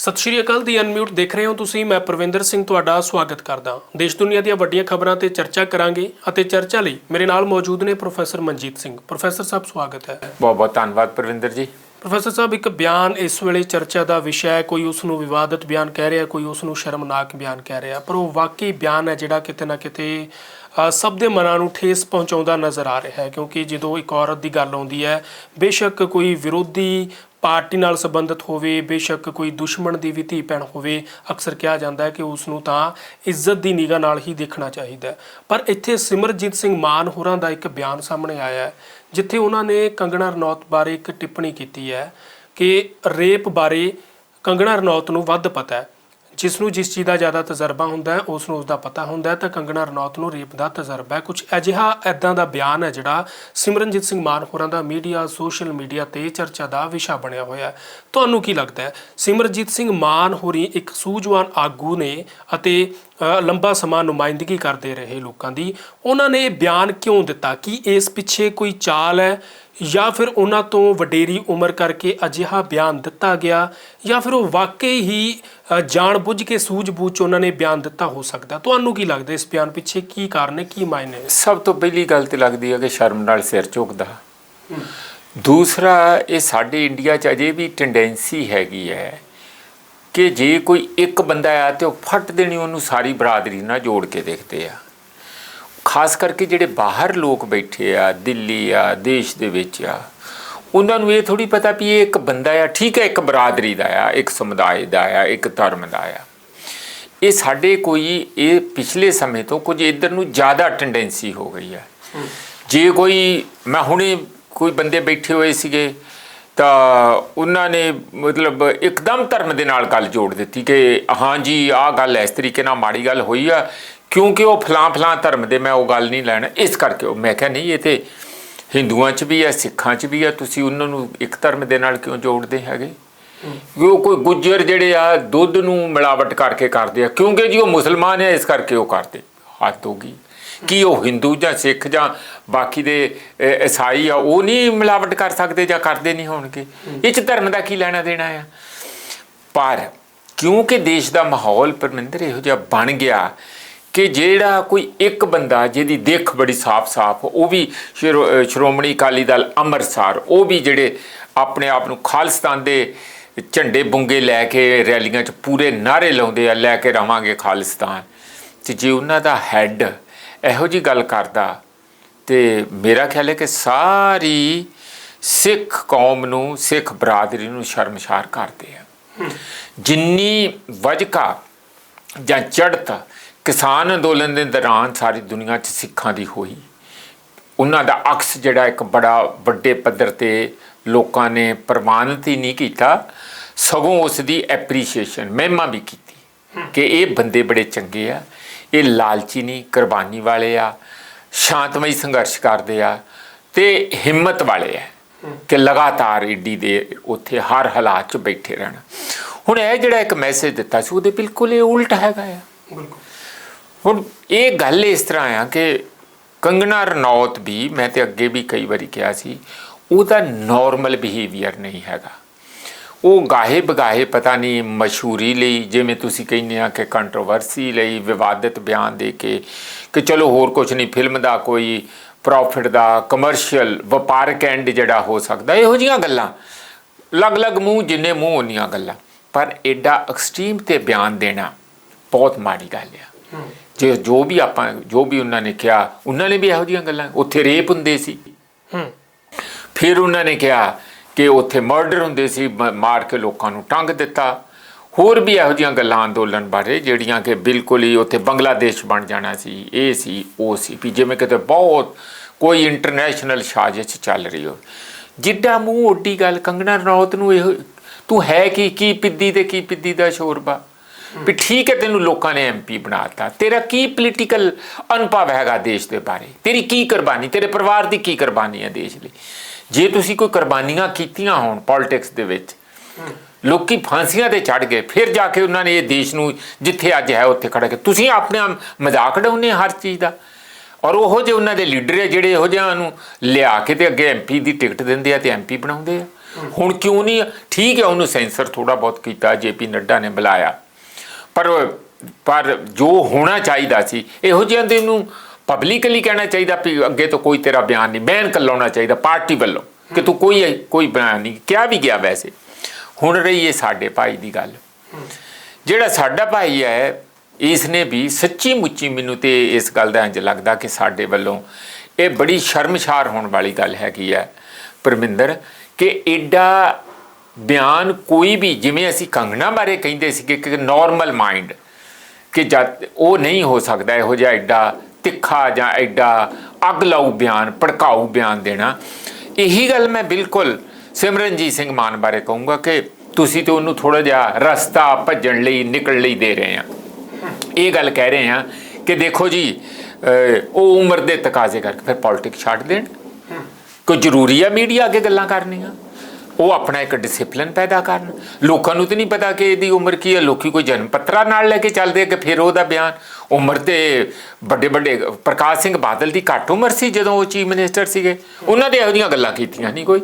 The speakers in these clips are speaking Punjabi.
ਸਤਿ ਸ਼੍ਰੀ ਅਕਾਲ ਦੀ ਅਨਮਿਊਟ ਦੇਖ ਰਹੇ ਹੋ ਤੁਸੀਂ ਮੈਂ ਪ੍ਰਵਿੰਦਰ ਸਿੰਘ ਤੁਹਾਡਾ ਸਵਾਗਤ ਕਰਦਾ ਦੇਸ਼ ਦੁਨੀਆ ਦੀਆਂ ਵੱਡੀਆਂ ਖਬਰਾਂ ਤੇ ਚਰਚਾ ਕਰਾਂਗੇ ਅਤੇ ਚਰਚਾ ਲਈ ਮੇਰੇ ਨਾਲ ਮੌਜੂਦ ਨੇ ਪ੍ਰੋਫੈਸਰ ਮਨਜੀਤ ਸਿੰਘ। ਪ੍ਰੋਫੈਸਰ ਸਾਹਿਬ ਸਵਾਗਤ ਹੈ। ਬਹੁਤ ਬਹੁਤ ਧੰਨਵਾਦ ਪ੍ਰਵਿੰਦਰ ਜੀ। ਪ੍ਰੋਫੈਸਰ ਸਾਹਿਬ ਇੱਕ ਬਿਆਨ ਇਸ ਵੇਲੇ ਚਰਚਾ ਦਾ ਵਿਸ਼ਾ ਹੈ ਕੋਈ ਉਸ ਨੂੰ ਵਿਵਾਦਤ ਬਿਆਨ ਕਹਿ ਰਿਹਾ ਕੋਈ ਉਸ ਨੂੰ ਸ਼ਰਮਨਾਕ ਬਿਆਨ ਕਹਿ ਰਿਹਾ ਪਰ ਉਹ ਵਾਕਈ ਬਿਆਨ ਹੈ ਜਿਹੜਾ ਕਿਤੇ ਨਾ ਕਿਤੇ ਸਭ ਦੇ ਮਨਾਂ ਨੂੰ ਠੇਸ ਪਹੁੰਚਾਉਂਦਾ ਨਜ਼ਰ ਆ ਰਿਹਾ ਹੈ ਕਿਉਂਕਿ ਜਦੋਂ ਇੱਕ ਔਰਤ ਦੀ ਗੱਲ ਆਉਂਦੀ ਹੈ ਬੇਸ਼ੱਕ ਕੋਈ ਵਿਰੋਧੀ ਪਾਰਟੀ ਨਾਲ ਸੰਬੰਧਿਤ ਹੋਵੇ, ਬੇਸ਼ੱਕ ਕੋਈ ਦੁਸ਼ਮਣ ਦੀ ਵੀ ਧੀ ਭੈਣ ਹੋਵੇ, ਅਕਸਰ ਕਿਹਾ ਜਾਂਦਾ ਹੈ ਕਿ ਉਸ ਨੂੰ ਤਾਂ ਇੱਜ਼ਤ ਦੀ ਨਿਗਾਹ ਨਾਲ ਹੀ ਦੇਖਣਾ ਚਾਹੀਦਾ ਪਰ ਇੱਥੇ ਸਿਮਰਜੀਤ ਸਿੰਘ ਮਾਨ ਹੋਰਾਂ ਦਾ ਇੱਕ ਬਿਆਨ ਸਾਹਮਣੇ ਆਇਆ ਹੈ, ਜਿੱਥੇ ਉਹਨਾਂ ਨੇ ਕੰਗਣਾ ਰਣੌਤ ਬਾਰੇ ਇੱਕ ਟਿੱਪਣੀ ਕੀਤੀ ਹੈ ਕਿ ਰੇਪ ਬਾਰੇ ਕੰਗਣਾ ਰਣੌਤ ਨੂੰ ਵੱਧ ਪਤਾ ਹੈ। ਜਿਸ ਨੂੰ ਜਿਸ ਚੀਜ਼ ਦਾ ਜ਼ਿਆਦਾ ਤਜਰਬਾ ਹੁੰਦਾ ਹੈ ਉਸ ਨੂੰ ਉਸ ਦਾ ਪਤਾ ਹੁੰਦਾ ਹੈ, ਤਾਂ ਕੰਗਣਾ ਰਣੌਤ ਨੂੰ ਰੇਪ ਦਾ ਤਜਰਬਾ ਹੈ। ਕੁਝ ਅਜਿਹਾ ਐਦਾਂ ਦਾ ਬਿਆਨ ਹੈ ਜਿਹੜਾ ਸਿਮਰਨਜੀਤ ਸਿੰਘ ਮਾਨ ਹੋਰਾਂ ਦਾ ਮੀਡੀਆ, ਸੋਸ਼ਲ ਮੀਡੀਆ ਤੇ ਚਰਚਾ ਦਾ ਵਿਸ਼ਾ ਬਣਿਆ ਹੋਇਆ ਹੈ। ਤੁਹਾਨੂੰ ਕੀ ਲੱਗਦਾ ਹੈ? ਸਿਮਰਜੀਤ ਸਿੰਘ ਮਾਨ ਹੋਰੀ ਇੱਕ ਸੂਝਵਾਨ ਆਗੂ ਨੇ ਅਤੇ ਲੰਬਾ ਸਮਾਂ ਨੁਮਾਇੰਦਗੀ ਕਰਦੇ ਰਹੇ ਲੋਕਾਂ ਦੀ। ਉਹਨਾਂ ਨੇ ਬਿਆਨ ਕਿਉਂ ਦਿੱਤਾ? ਕਿ ਇਸ ਪਿੱਛੇ ਕੋਈ ਚਾਲ ਹੈ? ਜਾਂ ਫਿਰ ਉਹਨਾਂ ਤੋਂ ਵਡੇਰੀ ਉਮਰ ਕਰਕੇ ਅਜਿਹਾ ਬਿਆਨ ਦਿੱਤਾ ਗਿਆ ਜਾਂ ਫਿਰ ਉਹ ਵਾਕਈ ਹੀ ਅ, ਜਾਣਬੁੱਝ ਕੇ ਸੂਝ-ਬੂਝ 'ਚ ਉਹਨਾਂ ਨੇ ਬਿਆਨ ਦਿੱਤਾ ਹੋ ਸਕਦਾ। ਤੁਹਾਨੂੰ ਕੀ ਲੱਗਦਾ ਇਸ ਬਿਆਨ ਪਿੱਛੇ ਕੀ ਕਾਰਨ ਹੈ ਕੀ ਮਾਇਨੇ ਹੈ ਸਭ ਤੋਂ ਪਹਿਲੀ ਗੱਲ ਤੇ ਲੱਗਦੀ ਹੈ ਕਿ ਸ਼ਰਮ ਨਾਲ ਸਿਰ ਝੁਕਦਾ। ਦੂਸਰਾ ਇਹ ਸਾਡੇ ਇੰਡੀਆ 'ਚ ਅਜੇ ਵੀ ਟੈਂਡੈਂਸੀ ਹੈਗੀ ਹੈ ਕਿ ਜੇ ਕੋਈ ਇੱਕ ਬੰਦਾ ਆ ਤੇ ਉਹ ਫੱਟ ਦੇਣੀ ਉਹਨੂੰ ਸਾਰੀ ਬਰਾਦਰੀ ਨਾਲ ਜੋੜ ਕੇ ਦੇਖਦੇ ਆ। ਖਾਸ ਕਰਕੇ ਜਿਹੜੇ ਬਾਹਰ ਲੋਕ ਬੈਠੇ ਆ ਦਿੱਲੀ ਆ ਦੇਸ਼ ਦੇ ਵਿੱਚ ਆ ਉਹਨਾਂ ਨੂੰ ਇਹ ਥੋੜੀ ਪਤਾ ਵੀ ਇਹ ਇੱਕ ਬੰਦਾ ਆ ਠੀਕ ਹੈ ਇੱਕ ਬਰਾਦਰੀ ਦਾ ਆ ਇੱਕ ਸਮੁਦਾਇ ਦਾ ਆ ਇੱਕ ਧਰਮ ਦਾ ਆ। ਇਹ ਸਾਡੇ ਕੋਈ ਇਹ ਪਿਛਲੇ ਸਮੇਂ ਤੋਂ ਕੁਝ ਇਧਰ ਨੂੰ ਜ਼ਿਆਦਾ ਟੈਂਡੈਂਸੀ ਹੋ ਗਈ ਹੈ। ਜੇ ਕੋਈ ਮੈਂ ਹੁਣੇ ਕੋਈ ਬੰਦੇ ਬੈਠੇ ਹੋਏ ਸੀਗੇ ਤਾਂ ਉਹਨਾਂ ਨੇ ਮਤਲਬ ਇੱਕਦਮ ਧਰਮ ਦੇ ਨਾਲ ਗੱਲ ਜੋੜ ਦਿੱਤੀ ਕਿ ਹਾਂ ਜੀ ਆਹ ਗੱਲ ਇਸ ਤਰੀਕੇ ਨਾਲ ਮਾੜੀ ਗੱਲ ਹੋਈ ਆ ਕਿਉਂਕਿ ਉਹ ਫਲਾਂ ਫਲਾਂ ਧਰਮ ਦੇ ਮੈਂ ਉਹ ਗੱਲ ਨਹੀਂ ਲੈਣਾ, ਇਸ ਕਰਕੇ ਉਹ ਮੈਂ ਕਿਹਾ, ਨਹੀਂ, ਇਹ ਤੇ ਹਿੰਦੂਆਂ 'ਚ ਵੀ ਹੈ, ਸਿੱਖਾਂ 'ਚ ਵੀ ਹੈ, ਤੁਸੀਂ ਉਹਨਾਂ ਨੂੰ ਇੱਕ ਧਰਮ ਦੇ ਨਾਲ ਕਿਉਂ ਜੋੜਦੇ ਹੈਗੇ? ਉਹ ਕੋਈ ਗੁੱਜਰ ਜਿਹੜੇ ਆ, ਦੁੱਧ ਨੂੰ ਮਿਲਾਵਟ ਕਰਕੇ ਕਰਦੇ ਆ, ਕਿਉਂਕਿ ਜੀ ਉਹ ਮੁਸਲਮਾਨ ਹੈ, ਇਸ ਕਰਕੇ ਉਹ ਕਰਦੇ। ਹੱਦ ਹੋ ਗਈ। ਕੀ ਉਹ ਹਿੰਦੂ ਜਾਂ ਸਿੱਖ ਜਾਂ ਬਾਕੀ ਦੇ ਈਸਾਈ ਆ, ਉਹ ਨਹੀਂ ਮਿਲਾਵਟ ਕਰ ਸਕਦੇ ਜਾਂ ਕਰਦੇ ਨਹੀਂ ਹੋਣਗੇ? ਇਹ ਚ ਧਰਮ ਦਾ ਕੀ ਲੈਣਾ ਦੇਣਾ ਆ? ਪਰ ਕਿਉਂਕਿ ਦੇਸ਼ ਦਾ ਮਾਹੌਲ ਪਰਮਿੰਦਰ ਇਹੋ ਜਿਹਾ ਬਣ ਗਿਆ ਕਿ ਜਿਹੜਾ ਕੋਈ ਇੱਕ ਬੰਦਾ ਜਿਹਦੀ ਦਿੱਖ ਬੜੀ ਸਾਫ਼-ਸਾਫ਼ ਉਹ ਵੀ ਸ਼੍ਰੋਮਣੀ ਅਕਾਲੀ ਦਲ ਅੰਮ੍ਰਿਤਸਰ ਉਹ ਵੀ ਜਿਹੜੇ ਆਪਣੇ ਆਪ ਨੂੰ ਖਾਲਿਸਤਾਨ ਦੇ ਝੰਡੇ ਬੁੰਗੇ ਲੈ ਕੇ ਰੈਲੀਆਂ 'ਚ ਪੂਰੇ ਨਾਰੇ ਲਾਉਂਦੇ ਆ ਲੈ ਕੇ ਰਵਾਂਗੇ ਖਾਲਿਸਤਾਨ। ਤੇ ਜੇ ਉਹਨਾਂ ਦਾ ਹੈੱਡ ਇਹੋ ਜੀ ਗੱਲ ਕਰਦਾ ਤੇ ਮੇਰਾ ਖਿਆਲ ਹੈ ਕਿ ਸਾਰੀ ਸਿੱਖ ਕੌਮ ਨੂੰ ਸਿੱਖ ਬਰਾਦਰੀ ਨੂੰ ਸ਼ਰਮਸ਼ਾਰ ਕਰਦੇ ਆ। ਜਿੰਨੀ ਵਜਕਾ ਜਾਂ ਚੜ੍ਹਤ ਕਿਸਾਨ ਅੰਦੋਲਨ ਦੇ ਦੌਰਾਨ ਸਾਰੀ ਦੁਨੀਆ 'ਚ ਸਿੱਖਾਂ ਦੀ ਹੋਈ। ਉਹਨਾਂ ਦਾ ਅਕਸ ਜਿਹੜਾ ਇੱਕ ਬੜਾ ਵੱਡੇ ਪੱਧਰ ਤੇ ਲੋਕਾਂ ਨੇ ਪ੍ਰਵਾਨਿਤ ਹੀ ਨਹੀਂ ਕੀਤਾ। ਸਗੋਂ ਉਸ ਦੀ ਐਪਰੀਸ਼ੀਏਸ਼ਨ ਮਹਿਮਾ ਵੀ ਕੀਤੀ ਕਿ ਇਹ ਬੰਦੇ ਬੜੇ ਚੰਗੇ ਆ। ਇਹ ਲਾਲਚੀ ਨਹੀਂ, ਕੁਰਬਾਨੀ ਵਾਲੇ ਆ, ਸ਼ਾਂਤਮਈ ਸੰਘਰਸ਼ ਕਰਦੇ ਆ ਤੇ ਹਿੰਮਤ ਵਾਲੇ ਆ ਕਿ ਲਗਾਤਾਰ ਈਡੀ ਦੇ ਉੱਥੇ ਹਰ ਹਾਲਾਤ 'ਚ ਬੈਠੇ ਰਹਿਣ। ਹੁਣ ਇਹ ਜਿਹੜਾ ਇੱਕ ਮੈਸੇਜ ਦਿੱਤਾ ਸੀ ਉਹਦੇ ਬਿਲਕੁਲ ਇਹ ਉਲਟ ਹੈਗਾ ਆ। ਬਿਲਕੁਲ। ਹੁਣ ਇਹ ਗੱਲ ਇਸ ਤਰ੍ਹਾਂ ਆ ਕਿ ਕੰਗਨਾ ਰਣੌਤ ਵੀ, ਮੈਂ ਤੇ ਅੱਗੇ ਵੀ ਕਈ ਵਾਰੀ ਕਿਹਾ ਸੀ, ਉਹਦਾ ਨਾਰਮਲ ਬਿਹੇਵੀਅਰ ਨਹੀਂ ਹੈਗਾ। ਉਹ ਗਾਹੇ ਬਗਾਹੇ ਪਤਾ ਨਹੀਂ ਮਸ਼ਹੂਰੀ ਲਈ, ਜਿਵੇਂ ਤੁਸੀਂ ਕਹਿੰਦੇ ਆ ਕਿ ਕੰਟਰੋਵਰਸੀ ਲਈ ਵਿਵਾਦਿਤ ਬਿਆਨ ਦੇ ਕੇ ਕਿ ਚਲੋ ਹੋਰ ਕੁਝ ਨਹੀਂ ਫਿਲਮ ਦਾ ਕੋਈ ਪ੍ਰੋਫਿਟ ਦਾ ਕਮਰਸ਼ੀਅਲ ਵਪਾਰਕ ਐਂਡ ਜਿਹੜਾ ਹੋ ਸਕਦਾ, ਇਹੋ ਜੀਆਂ ਗੱਲਾਂ। ਲਗ-ਲਗ ਮੂੰਹ, ਜਿੰਨੇ ਮੂੰਹ ਉਨੀਆਂ ਗੱਲਾਂ। ਪਰ ਐਡਾ ਐਕਸਟ੍ਰੀਮ ਤੇ ਬਿਆਨ ਦੇਣਾ ਬਹੁਤ ਮਾੜੀ ਗੱਲ ਆ। ਜੇ ਜੋ ਵੀ ਆਪਾਂ ਜੋ ਵੀ ਉਹਨਾਂ ਨੇ ਕਿਹਾ ਉਹਨਾਂ ਨੇ ਵੀ ਇਹੋ ਜਿਹੀਆਂ ਗੱਲਾਂ ਉੱਥੇ ਰੇਪ ਹੁੰਦੇ ਸੀ। ਹੂੰ। ਫਿਰ ਉਹਨਾਂ ਨੇ ਕਿਹਾ ਕਿ ਉੱਥੇ ਮਰਡਰ ਹੁੰਦੇ ਸੀ ਮਾਰ ਕੇ ਲੋਕਾਂ ਨੂੰ ਟੰਗ ਦਿੱਤਾ। ਹੋਰ ਵੀ ਇਹੋ ਜਿਹੀਆਂ ਗੱਲਾਂ ਅੰਦੋਲਨ ਬਾਰੇ ਜਿਹੜੀਆਂ ਕਿ ਬਿਲਕੁਲ ਹੀ ਉੱਥੇ ਬੰਗਲਾਦੇਸ਼ ਬਣ ਜਾਣਾ ਸੀ ਇਹ ਸੀ ਉਹ ਸੀ ਵੀ ਜਿਵੇਂ ਕਿਤੇ ਬਹੁਤ ਕੋਈ ਇੰਟਰਨੈਸ਼ਨਲ ਸਾਜ਼ਿਸ਼ ਚੱਲ ਰਹੀ ਹੋ। ਜਿੱਡਾ ਮੂੰਹ ਓਡੀ ਗੱਲ ਕੰਗਣਾ ਰਣੌਤ ਨੂੰ ਇਹ ਤੂੰ ਹੈ ਕੀ ਕੀ ਪਿੱਦੀ ਤੇ ਕੀ ਪਿੱਦੀ ਦਾ ਸ਼ੋਰਬਾ? ਵੀ ਠੀਕ ਹੈ, ਤੈਨੂੰ ਲੋਕਾਂ ਨੇ ਐਮਪੀ ਬਣਾਤਾ ਤੇਰਾ ਕੀ ਪੋਲੀਟੀਕਲ ਅਨੁਭਵ ਹੈਗਾ ਦੇਸ਼ ਦੇ ਬਾਰੇ? ਤੇਰੀ ਕੀ ਕੁਰਬਾਨੀ? ਤੇਰੇ ਪਰਿਵਾਰ ਦੀ ਕੀ ਕੁਰਬਾਨੀ ਹੈ ਦੇਸ਼ ਲਈ? ਜੇ ਤੁਸੀਂ ਕੋਈ ਕੁਰਬਾਨੀਆਂ ਕੀਤੀਆਂ ਹੋਣ ਪੋਲਿਟਿਕਸ ਦੇ ਵਿੱਚ, ਲੋਕੀ ਫਾਂਸੀਆਂ ਤੇ ਚੜ ਗਏ, ਫਿਰ ਜਾ ਕੇ ਉਹਨਾਂ ਨੇ ਇਹ ਦੇਸ਼ ਨੂੰ ਜਿੱਥੇ ਅੱਜ ਹੈ, ਉੱਥੇ ਖੜਾ ਕੇ ਤੁਸੀਂ ਆਪਣੇ ਮਜ਼ਾਕ ਉਡਾਉਂਦੇ ਹਰ ਚੀਜ਼ ਦਾ? ਔਰ ਉਹੋ ਜਿਹੇ ਉਹਨਾਂ ਦੇ ਲੀਡਰ ਹੈ, ਜਿਹੜੇ ਇਹੋ ਜਿਹਾਂ ਨੂੰ ਲਿਆ ਕੇ ਤੇ ਅੱਗੇ ਐਮਪੀ ਦੀ ਟਿਕਟ ਦਿੰਦੇ ਆ ਤੇ ਐਮਪੀ ਬਣਾਉਂਦੇ ਆ। ਹੁਣ ਕਿਉਂ ਨਹੀਂ? ਠੀਕ ਹੈ, ਉਹਨੂੰ ਸੈਂਸਰ ਥੋੜਾ ਬਹੁਤ ਕੀਤਾ ਜੇਪੀ ਨੱਡਾ ਨੇ ਬੁਲਾਇਆ। ਪਰ ਪਰ ਜੋ ਹੋਣਾ ਚਾਹੀਦਾ ਸੀ, ਇਹੋ ਜਿਹੇ ਦੇ ਨੂੰ ਪਬਲਿਕਲੀ ਕਹਿਣਾ ਚਾਹੀਦਾ ਵੀ ਅੱਗੇ ਤੋਂ ਕੋਈ ਤੇਰਾ ਬਿਆਨ ਨਹੀਂ ਬੈਨ ਕਰ ਲਾਉਣਾ ਚਾਹੀਦਾ, ਪਾਰਟੀ ਵੱਲੋਂ, ਕਿ ਤੂੰ ਕੋਈ ਕੋਈ ਬਿਆਨ ਨਹੀਂ, ਕਿਹਾ ਵੀ ਗਿਆ ਵੈਸੇ। ਹੁਣ ਰਹੀ ਹੈ ਸਾਡੇ ਭਾਈ ਦੀ ਗੱਲ। ਜਿਹੜਾ ਸਾਡਾ ਭਾਈ ਹੈ ਇਸ ਨੇ ਵੀ ਸੱਚੀ ਮੁੱਚੀ ਮੈਨੂੰ ਤੇ ਇਸ ਗੱਲ ਦਾ ਇੰਜ ਲੱਗਦਾ ਕਿ ਸਾਡੇ ਵੱਲੋਂ ਇਹ ਬੜੀ ਸ਼ਰਮਸ਼ਾਰ ਹੋਣ ਵਾਲੀ ਗੱਲ ਹੈਗੀ ਹੈ, ਪਰਮਿੰਦਰ, ਕਿ ਐਡਾ ਬਿਆਨ ਕੋਈ ਵੀ ਜਿਵੇਂ ਅਸੀਂ ਕੰਗਣਾ ਬਾਰੇ ਕਹਿੰਦੇ ਸੀ ਕਿ ਨਾਰਮਲ ਮਾਈਂਡ ਕਿ ਜਦ ਉਹ ਨਹੀਂ ਹੋ ਸਕਦਾ ਇਹੋ ਜਿਹਾ ਐਡਾ ਤਿੱਖਾ ਜਾਂ ਐਡਾ ਅੱਗ ਲਾਊ ਬਿਆਨ ਭੜਕਾਊ ਬਿਆਨ ਦੇਣਾ। ਇਹੀ ਗੱਲ ਮੈਂ ਬਿਲਕੁਲ ਸਿਮਰਨਜੀਤ ਸਿੰਘ ਮਾਨ ਬਾਰੇ ਕਹੂੰਗਾ ਕਿ ਤੁਸੀਂ ਤੇ ਉਹਨੂੰ ਥੋੜਾ ਜਿਹਾ ਰਸਤਾ ਭੱਜਣ ਲਈ ਨਿਕਲ ਲਈ ਦੇ ਰਹੇ ਆ। ਇਹ ਗੱਲ ਕਹਿ ਰਹੇ ਆ ਕਿ ਦੇਖੋ ਜੀ ਉਹ ਉਮਰ ਦੇ ਤਕਾਜ਼ੇ ਕਰਕੇ ਫਿਰ ਪੋਲਿਟਿਕਸ ਛੱਡ ਦੇਣ। ਕੋਈ ਜ਼ਰੂਰੀ ਆ ਮੀਡੀਆ ਅੱਗੇ ਗੱਲਾਂ ਕਰਨੀਆਂ? ਉਹ ਆਪਣਾ ਇੱਕ ਡਿਸਪਲਿਨ ਪੈਦਾ ਕਰਨ। ਲੋਕਾਂ ਨੂੰ ਤੇ ਨਹੀਂ ਪਤਾ ਕਿ ਇਹਦੀ ਉਮਰ ਕੀ ਹੈ ਲੋਕੀ ਕੋਈ ਜਨਮ ਪੱਤਰਾ ਨਾਲ ਲੈ ਕੇ ਚੱਲਦੇ ਕਿ ਫਿਰ ਉਹਦਾ ਬਿਆਨ। ਉਮਰ ਤੇ ਵੱਡੇ ਵੱਡੇ ਪ੍ਰਕਾਸ਼ ਸਿੰਘ ਬਾਦਲ ਦੀ ਘੱਟ ਉਮਰ ਸੀ ਜਦੋਂ ਉਹ ਚੀਫ ਮਿਨਿਸਟਰ ਸੀਗੇ। ਉਹਨਾਂ ਦੇ ਇਹੋ ਜਿਹੀਆਂ ਗੱਲਾਂ ਕੀਤੀਆਂ ਨਹੀਂ ਕੋਈ?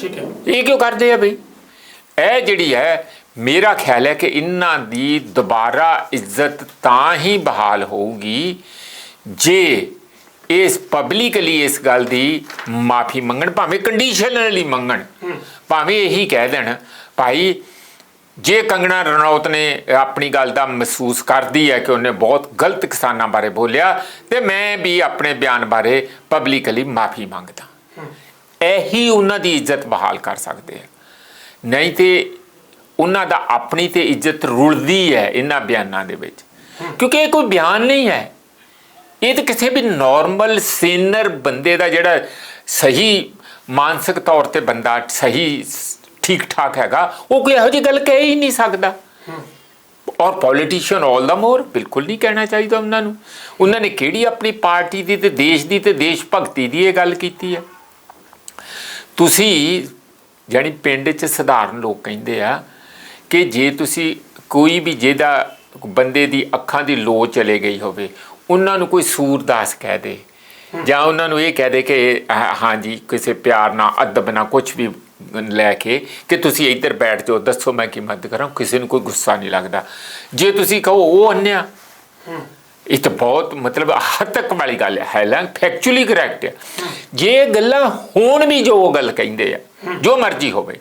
ਠੀਕ ਹੈ। ਇਹ ਕਿਉਂ ਕਰਦੇ ਆ ਬਈ? ਇਹ ਜਿਹੜੀ ਹੈ ਮੇਰਾ ਖਿਆਲ ਹੈ ਕਿ ਇਹਨਾਂ ਦੀ ਦੁਬਾਰਾ ਇੱਜ਼ਤ ਤਾਂ ਹੀ ਬਹਾਲ ਹੋਊਗੀ ਜੇ ਇਸ ਪਬਲਿਕਲੀ ਇਸ ਗੱਲ ਦੀ ਮਾਫੀ ਮੰਗਣ, ਭਾਵੇਂ ਕੰਡੀਸ਼ਨਲੀ ਮੰਗਣ, ਭਾਵੇਂ ਇਹੀ ਕਹਿ ਦੇਣ, ਭਾਈ ਜੇ ਕੰਗਣਾ ਰਣੌਤ ਨੇ ਆਪਣੀ ਗੱਲ ਦਾ ਮਹਿਸੂਸ ਕਰਦੀ ਹੈ ਕਿ ਉਹਨੇ ਬਹੁਤ ਗਲਤ ਕਿਸਾਨਾਂ ਬਾਰੇ ਬੋਲਿਆ, ਤੇ ਮੈਂ ਵੀ ਆਪਣੇ ਬਿਆਨ ਬਾਰੇ ਪਬਲਿਕਲੀ ਮਾਫੀ ਮੰਗਦਾ। ਇਹੀ ਉਹਨਾਂ ਦੀ ਇੱਜ਼ਤ ਬਹਾਲ ਕਰ ਸਕਦੇ ਆ। ਨਹੀਂ ਤੇ ਉਹਨਾਂ ਦਾ ਆਪਣੀ ਤੇ ਇੱਜ਼ਤ ਰੁਲਦੀ ਹੈ ਇਹਨਾਂ ਬਿਆਨਾਂ ਦੇ ਵਿੱਚ। ਕਿਉਂਕਿ ਇਹ ਕੋਈ ਬਿਆਨ ਨਹੀਂ ਹੈ। ਇਹ ਤਾਂ ਕਿਸੇ ਵੀ ਨਾਰਮਲ ਸੀਨਰ ਬੰਦੇ ਦਾ ਜਿਹੜਾ ਸਹੀ ਮਾਨਸਿਕ ਤੌਰ ਤੇ ਬੰਦਾ ਸਹੀ ਠੀਕ ਠਾਕ ਹੈਗਾ, ਉਹ ਕੋਈ ਇਹੋ ਜਿਹੀ ਗੱਲ ਕਹਿ ਹੀ ਨਹੀਂ ਸਕਦਾ। ਔਰ ਪੋਲੀਟੀਸ਼ੀਅਨ ਆਲ ਦਾ ਮੋਰ ਬਿਲਕੁਲ ਨਹੀਂ ਕਹਿਣਾ ਚਾਹੀਦਾ ਉਹਨਾਂ ਨੂੰ। ਉਹਨਾਂ ਨੇ ਕਿਹੜੀ ਆਪਣੀ ਪਾਰਟੀ ਦੀ ਤੇ ਦੇਸ਼ ਦੀ ਤੇ ਦੇਸ਼ ਭਗਤੀ ਦੀ ਇਹ ਗੱਲ ਕੀਤੀ ਹੈ? ਤੁਸੀਂ ਜਾਨੀ ਪਿੰਡ 'ਚ ਸਧਾਰਨ ਲੋਕ ਕਹਿੰਦੇ ਆ ਕਿ ਜੇ ਤੁਸੀਂ ਕੋਈ ਵੀ ਜਿਹਦਾ ਬੰਦੇ ਦੀ ਅੱਖਾਂ ਦੀ ਲੋ ਚਲੇ ਗਈ ਹੋਵੇ ਉਹਨਾਂ ਨੂੰ ਕੋਈ ਸੂਰਦਾਸ ਕਹਿ ਦੇ। ਜਾਂ ਉਹਨਾਂ ਨੂੰ ਇਹ ਕਹਿ ਦੇ ਕਿ ਹਾਂ- ਹਾਂਜੀ ਕਿਸੇ ਪਿਆਰ ਨਾਲ ਅਦਬ ਨਾਲ ਕੁਝ ਵੀ ਲੈ ਕੇ ਕਿ ਤੁਸੀਂ ਇੱਧਰ ਬੈਠ ਜਾਓ ਦੱਸੋ ਮੈਂ ਕੀ ਮਦਦ ਕਰਾਂ ਕਿਸੇ ਨੂੰ ਕੋਈ ਗੁੱਸਾ ਨਹੀਂ ਲੱਗਦਾ। ਜੇ ਤੁਸੀਂ ਕਹੋ ਉਹ ਅੰਨਿਆ ਇਹ ਤਾਂ ਬਹੁਤ ਮਤਲਬ ਹੱਦ ਤੱਕ ਵਾਲੀ ਗੱਲ ਹੈ ਹਾਲਾਂ ਫੈਕਚੁਅਲੀ ਕਰੈਕਟ ਹੈ। ਜੇ ਗੱਲਾਂ ਹੋਣ ਵੀ ਜੋ ਉਹ ਗੱਲ ਕਹਿੰਦੇ ਆ ਜੋ ਮਰਜ਼ੀ ਹੋਵੇ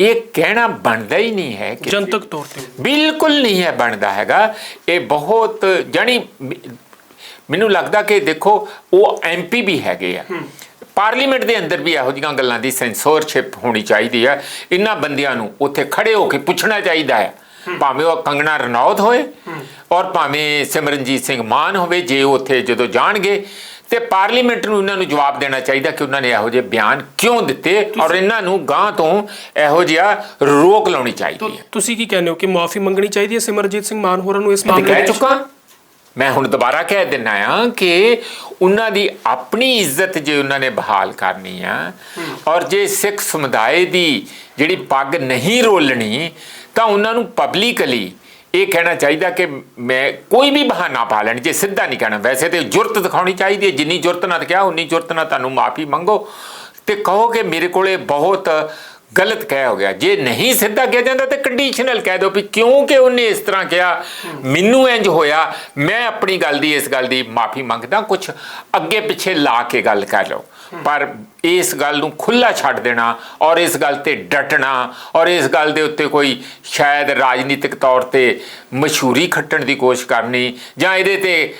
ਇਹ ਕਹਿਣਾ ਬਣਦਾ ਹੀ ਨਹੀਂ ਹੈ ਕਿ ਜਨਤਕ ਤੌਰ ਤੇ। ਬਿਲਕੁਲ ਨਹੀਂ ਹੈ ਬਣਦਾ ਹੈਗਾ। ਇਹ ਬਹੁਤ ਜਾਣੀ ਮ- ਮੈਨੂੰ ਲੱਗਦਾ ਕਿ ਦੇਖੋ ਉਹ ਐਮਪੀ ਵੀ ਹੈਗੇ ਆ। ਪਾਰਲੀਮੈਂਟ ਦੇ ਅੰਦਰ ਵੀ ਇਹੋ ਜਿਹੀਆਂ ਗੱਲਾਂ ਦੀ ਸੈਂਸਰਸ਼ਿਪ ਹੋਣੀ ਚਾਹੀਦੀ ਹੈ ਇਹਨਾਂ ਬੰਦਿਆਂ ਨੂੰ ਉੱਥੇ ਖੜੇ ਹੋ ਕੇ ਪੁੱਛਣਾ ਚਾਹੀਦਾ ਹੈ। ਭਾਵੇਂ ਉਹ ਕੰਗਣਾ ਰਣੌਤ ਹੋਏ ਔਰ ਭਾਵੇਂ ਸਿਮਰਨਜੀਤ ਸਿੰਘ ਮਾਨ ਹੋਵੇ ਜੇ ਉਹ ਉੱਥੇ ਜਦੋਂ ਜਾਣਗੇ ਤੇ ਪਾਰਲੀਮੈਂਟ ਨੂੰ ਇਹਨਾਂ ਨੂੰ ਜਵਾਬ ਦੇਣਾ ਚਾਹੀਦਾ ਕਿ ਉਹਨਾਂ ਨੇ ਇਹੋ ਜਿਹੇ ਬਿਆਨ ਕਿਉਂ ਦਿੱਤੇ ਔਰ ਇਹਨਾਂ ਨੂੰ ਗਾਂ ਤੋਂ ਇਹੋ ਜਿਹਾ ਰੋਕ ਲਾਉਣੀ ਚਾਹੀਦੀ ਹੈ ਤੁਸੀਂ ਕੀ ਕਹਿੰਦੇ ਹੋ ਕਿ ਮਾਫੀ ਮੰਗਣੀ ਚਾਹੀਦੀ ਹੈ ਸਿਮਰਜੀਤ ਸਿੰਘ ਮਾਨ ਹੋਰਾਂ ਨੂੰ ਇਸ ਮਾਮਲੇ ਕਹਿ ਵਿੱਚ? ਚੁੱਕਾ। ਮੈਂ ਹੁਣ ਦੁਬਾਰਾ ਕਹਿ ਦਿੰਨਾ ਆ ਕਿ ਉਹਨਾਂ ਦੀ ਆਪਣੀ ਇੱਜ਼ਤ ਜੇ ਉਹਨਾਂ ਨੇ ਬਹਾਲ ਕਰਨੀ ਆ, ਔਰ ਜੇ ਸਿੱਖ ਸਮੁਦਾਇ ਦੀ ਜਿਹੜੀ ਪੱਗ ਨਹੀਂ ਰੋਲਣੀ, ਤਾਂ ਉਹਨਾਂ ਨੂੰ ਪਬਲਿਕਲੀ ਇਹ ਕਹਿਣਾ ਚਾਹੀਦਾ ਕਿ ਮੈਂ ਕੋਈ ਵੀ ਬਹਾਨਾ ਪਾ ਲੈਣ, ਜੇ ਸਿੱਧਾ ਨਹੀਂ ਕਹਿਣਾ। ਵੈਸੇ ਤੇ ਜੁਰਤ ਦਿਖਾਉਣੀ ਚਾਹੀਦੀ ਹੈ, ਜਿੰਨੀ ਜੁਰਤ ਨਾਲ ਕਿਹਾ, ਉਨੀ ਜੁਰਤ ਨਾਲ ਤੁਹਾਨੂੰ ਮਾਫੀ ਮੰਗੋ। ਤੇ ਕਹੋ ਕਿ ਮੇਰੇ ਕੋਲੇ ਬਹੁਤ ਗਲਤ ਕਹਿ ਹੋ ਗਿਆ। ਜੇ ਨਹੀਂ ਸਿੱਧਾ ਕਿਹਾ ਜਾਂਦਾ ਤਾਂ ਕੰਡੀਸ਼ਨਲ ਕਹਿ ਦਿਓ ਵੀ ਕਿਉਂਕਿ ਉਹਨੇ ਇਸ ਤਰ੍ਹਾਂ ਕਿਹਾ, ਮੈਨੂੰ ਇੰਜ ਹੋਇਆ, ਮੈਂ ਆਪਣੀ ਗੱਲ ਦੀ, ਇਸ ਗੱਲ ਦੀ ਮਾਫੀ ਮੰਗਦਾ ਕੁਝ ਅੱਗੇ ਪਿੱਛੇ ਲਾ ਕੇ ਗੱਲ ਕਰ ਲਓ। ਪਰ ਇਸ ਗੱਲ ਨੂੰ ਖੁੱਲਾ ਛੱਡ ਦੇਣਾ ਔਰ ਇਸ ਗੱਲ ਤੇ ਡਟਣਾ ਔਰ ਇਸ ਗੱਲ ਦੇ ਉੱਤੇ ਕੋਈ ਸ਼ਾਇਦ ਰਾਜਨੀਤਿਕ ਤੌਰ ਤੇ ਮਸ਼ਹੂਰੀ ਖੱਟਣ ਦੀ ਕੋਸ਼ਿਸ਼ ਕਰਨੀ ਜਾਂ ਇਹਦੇ ਤੇ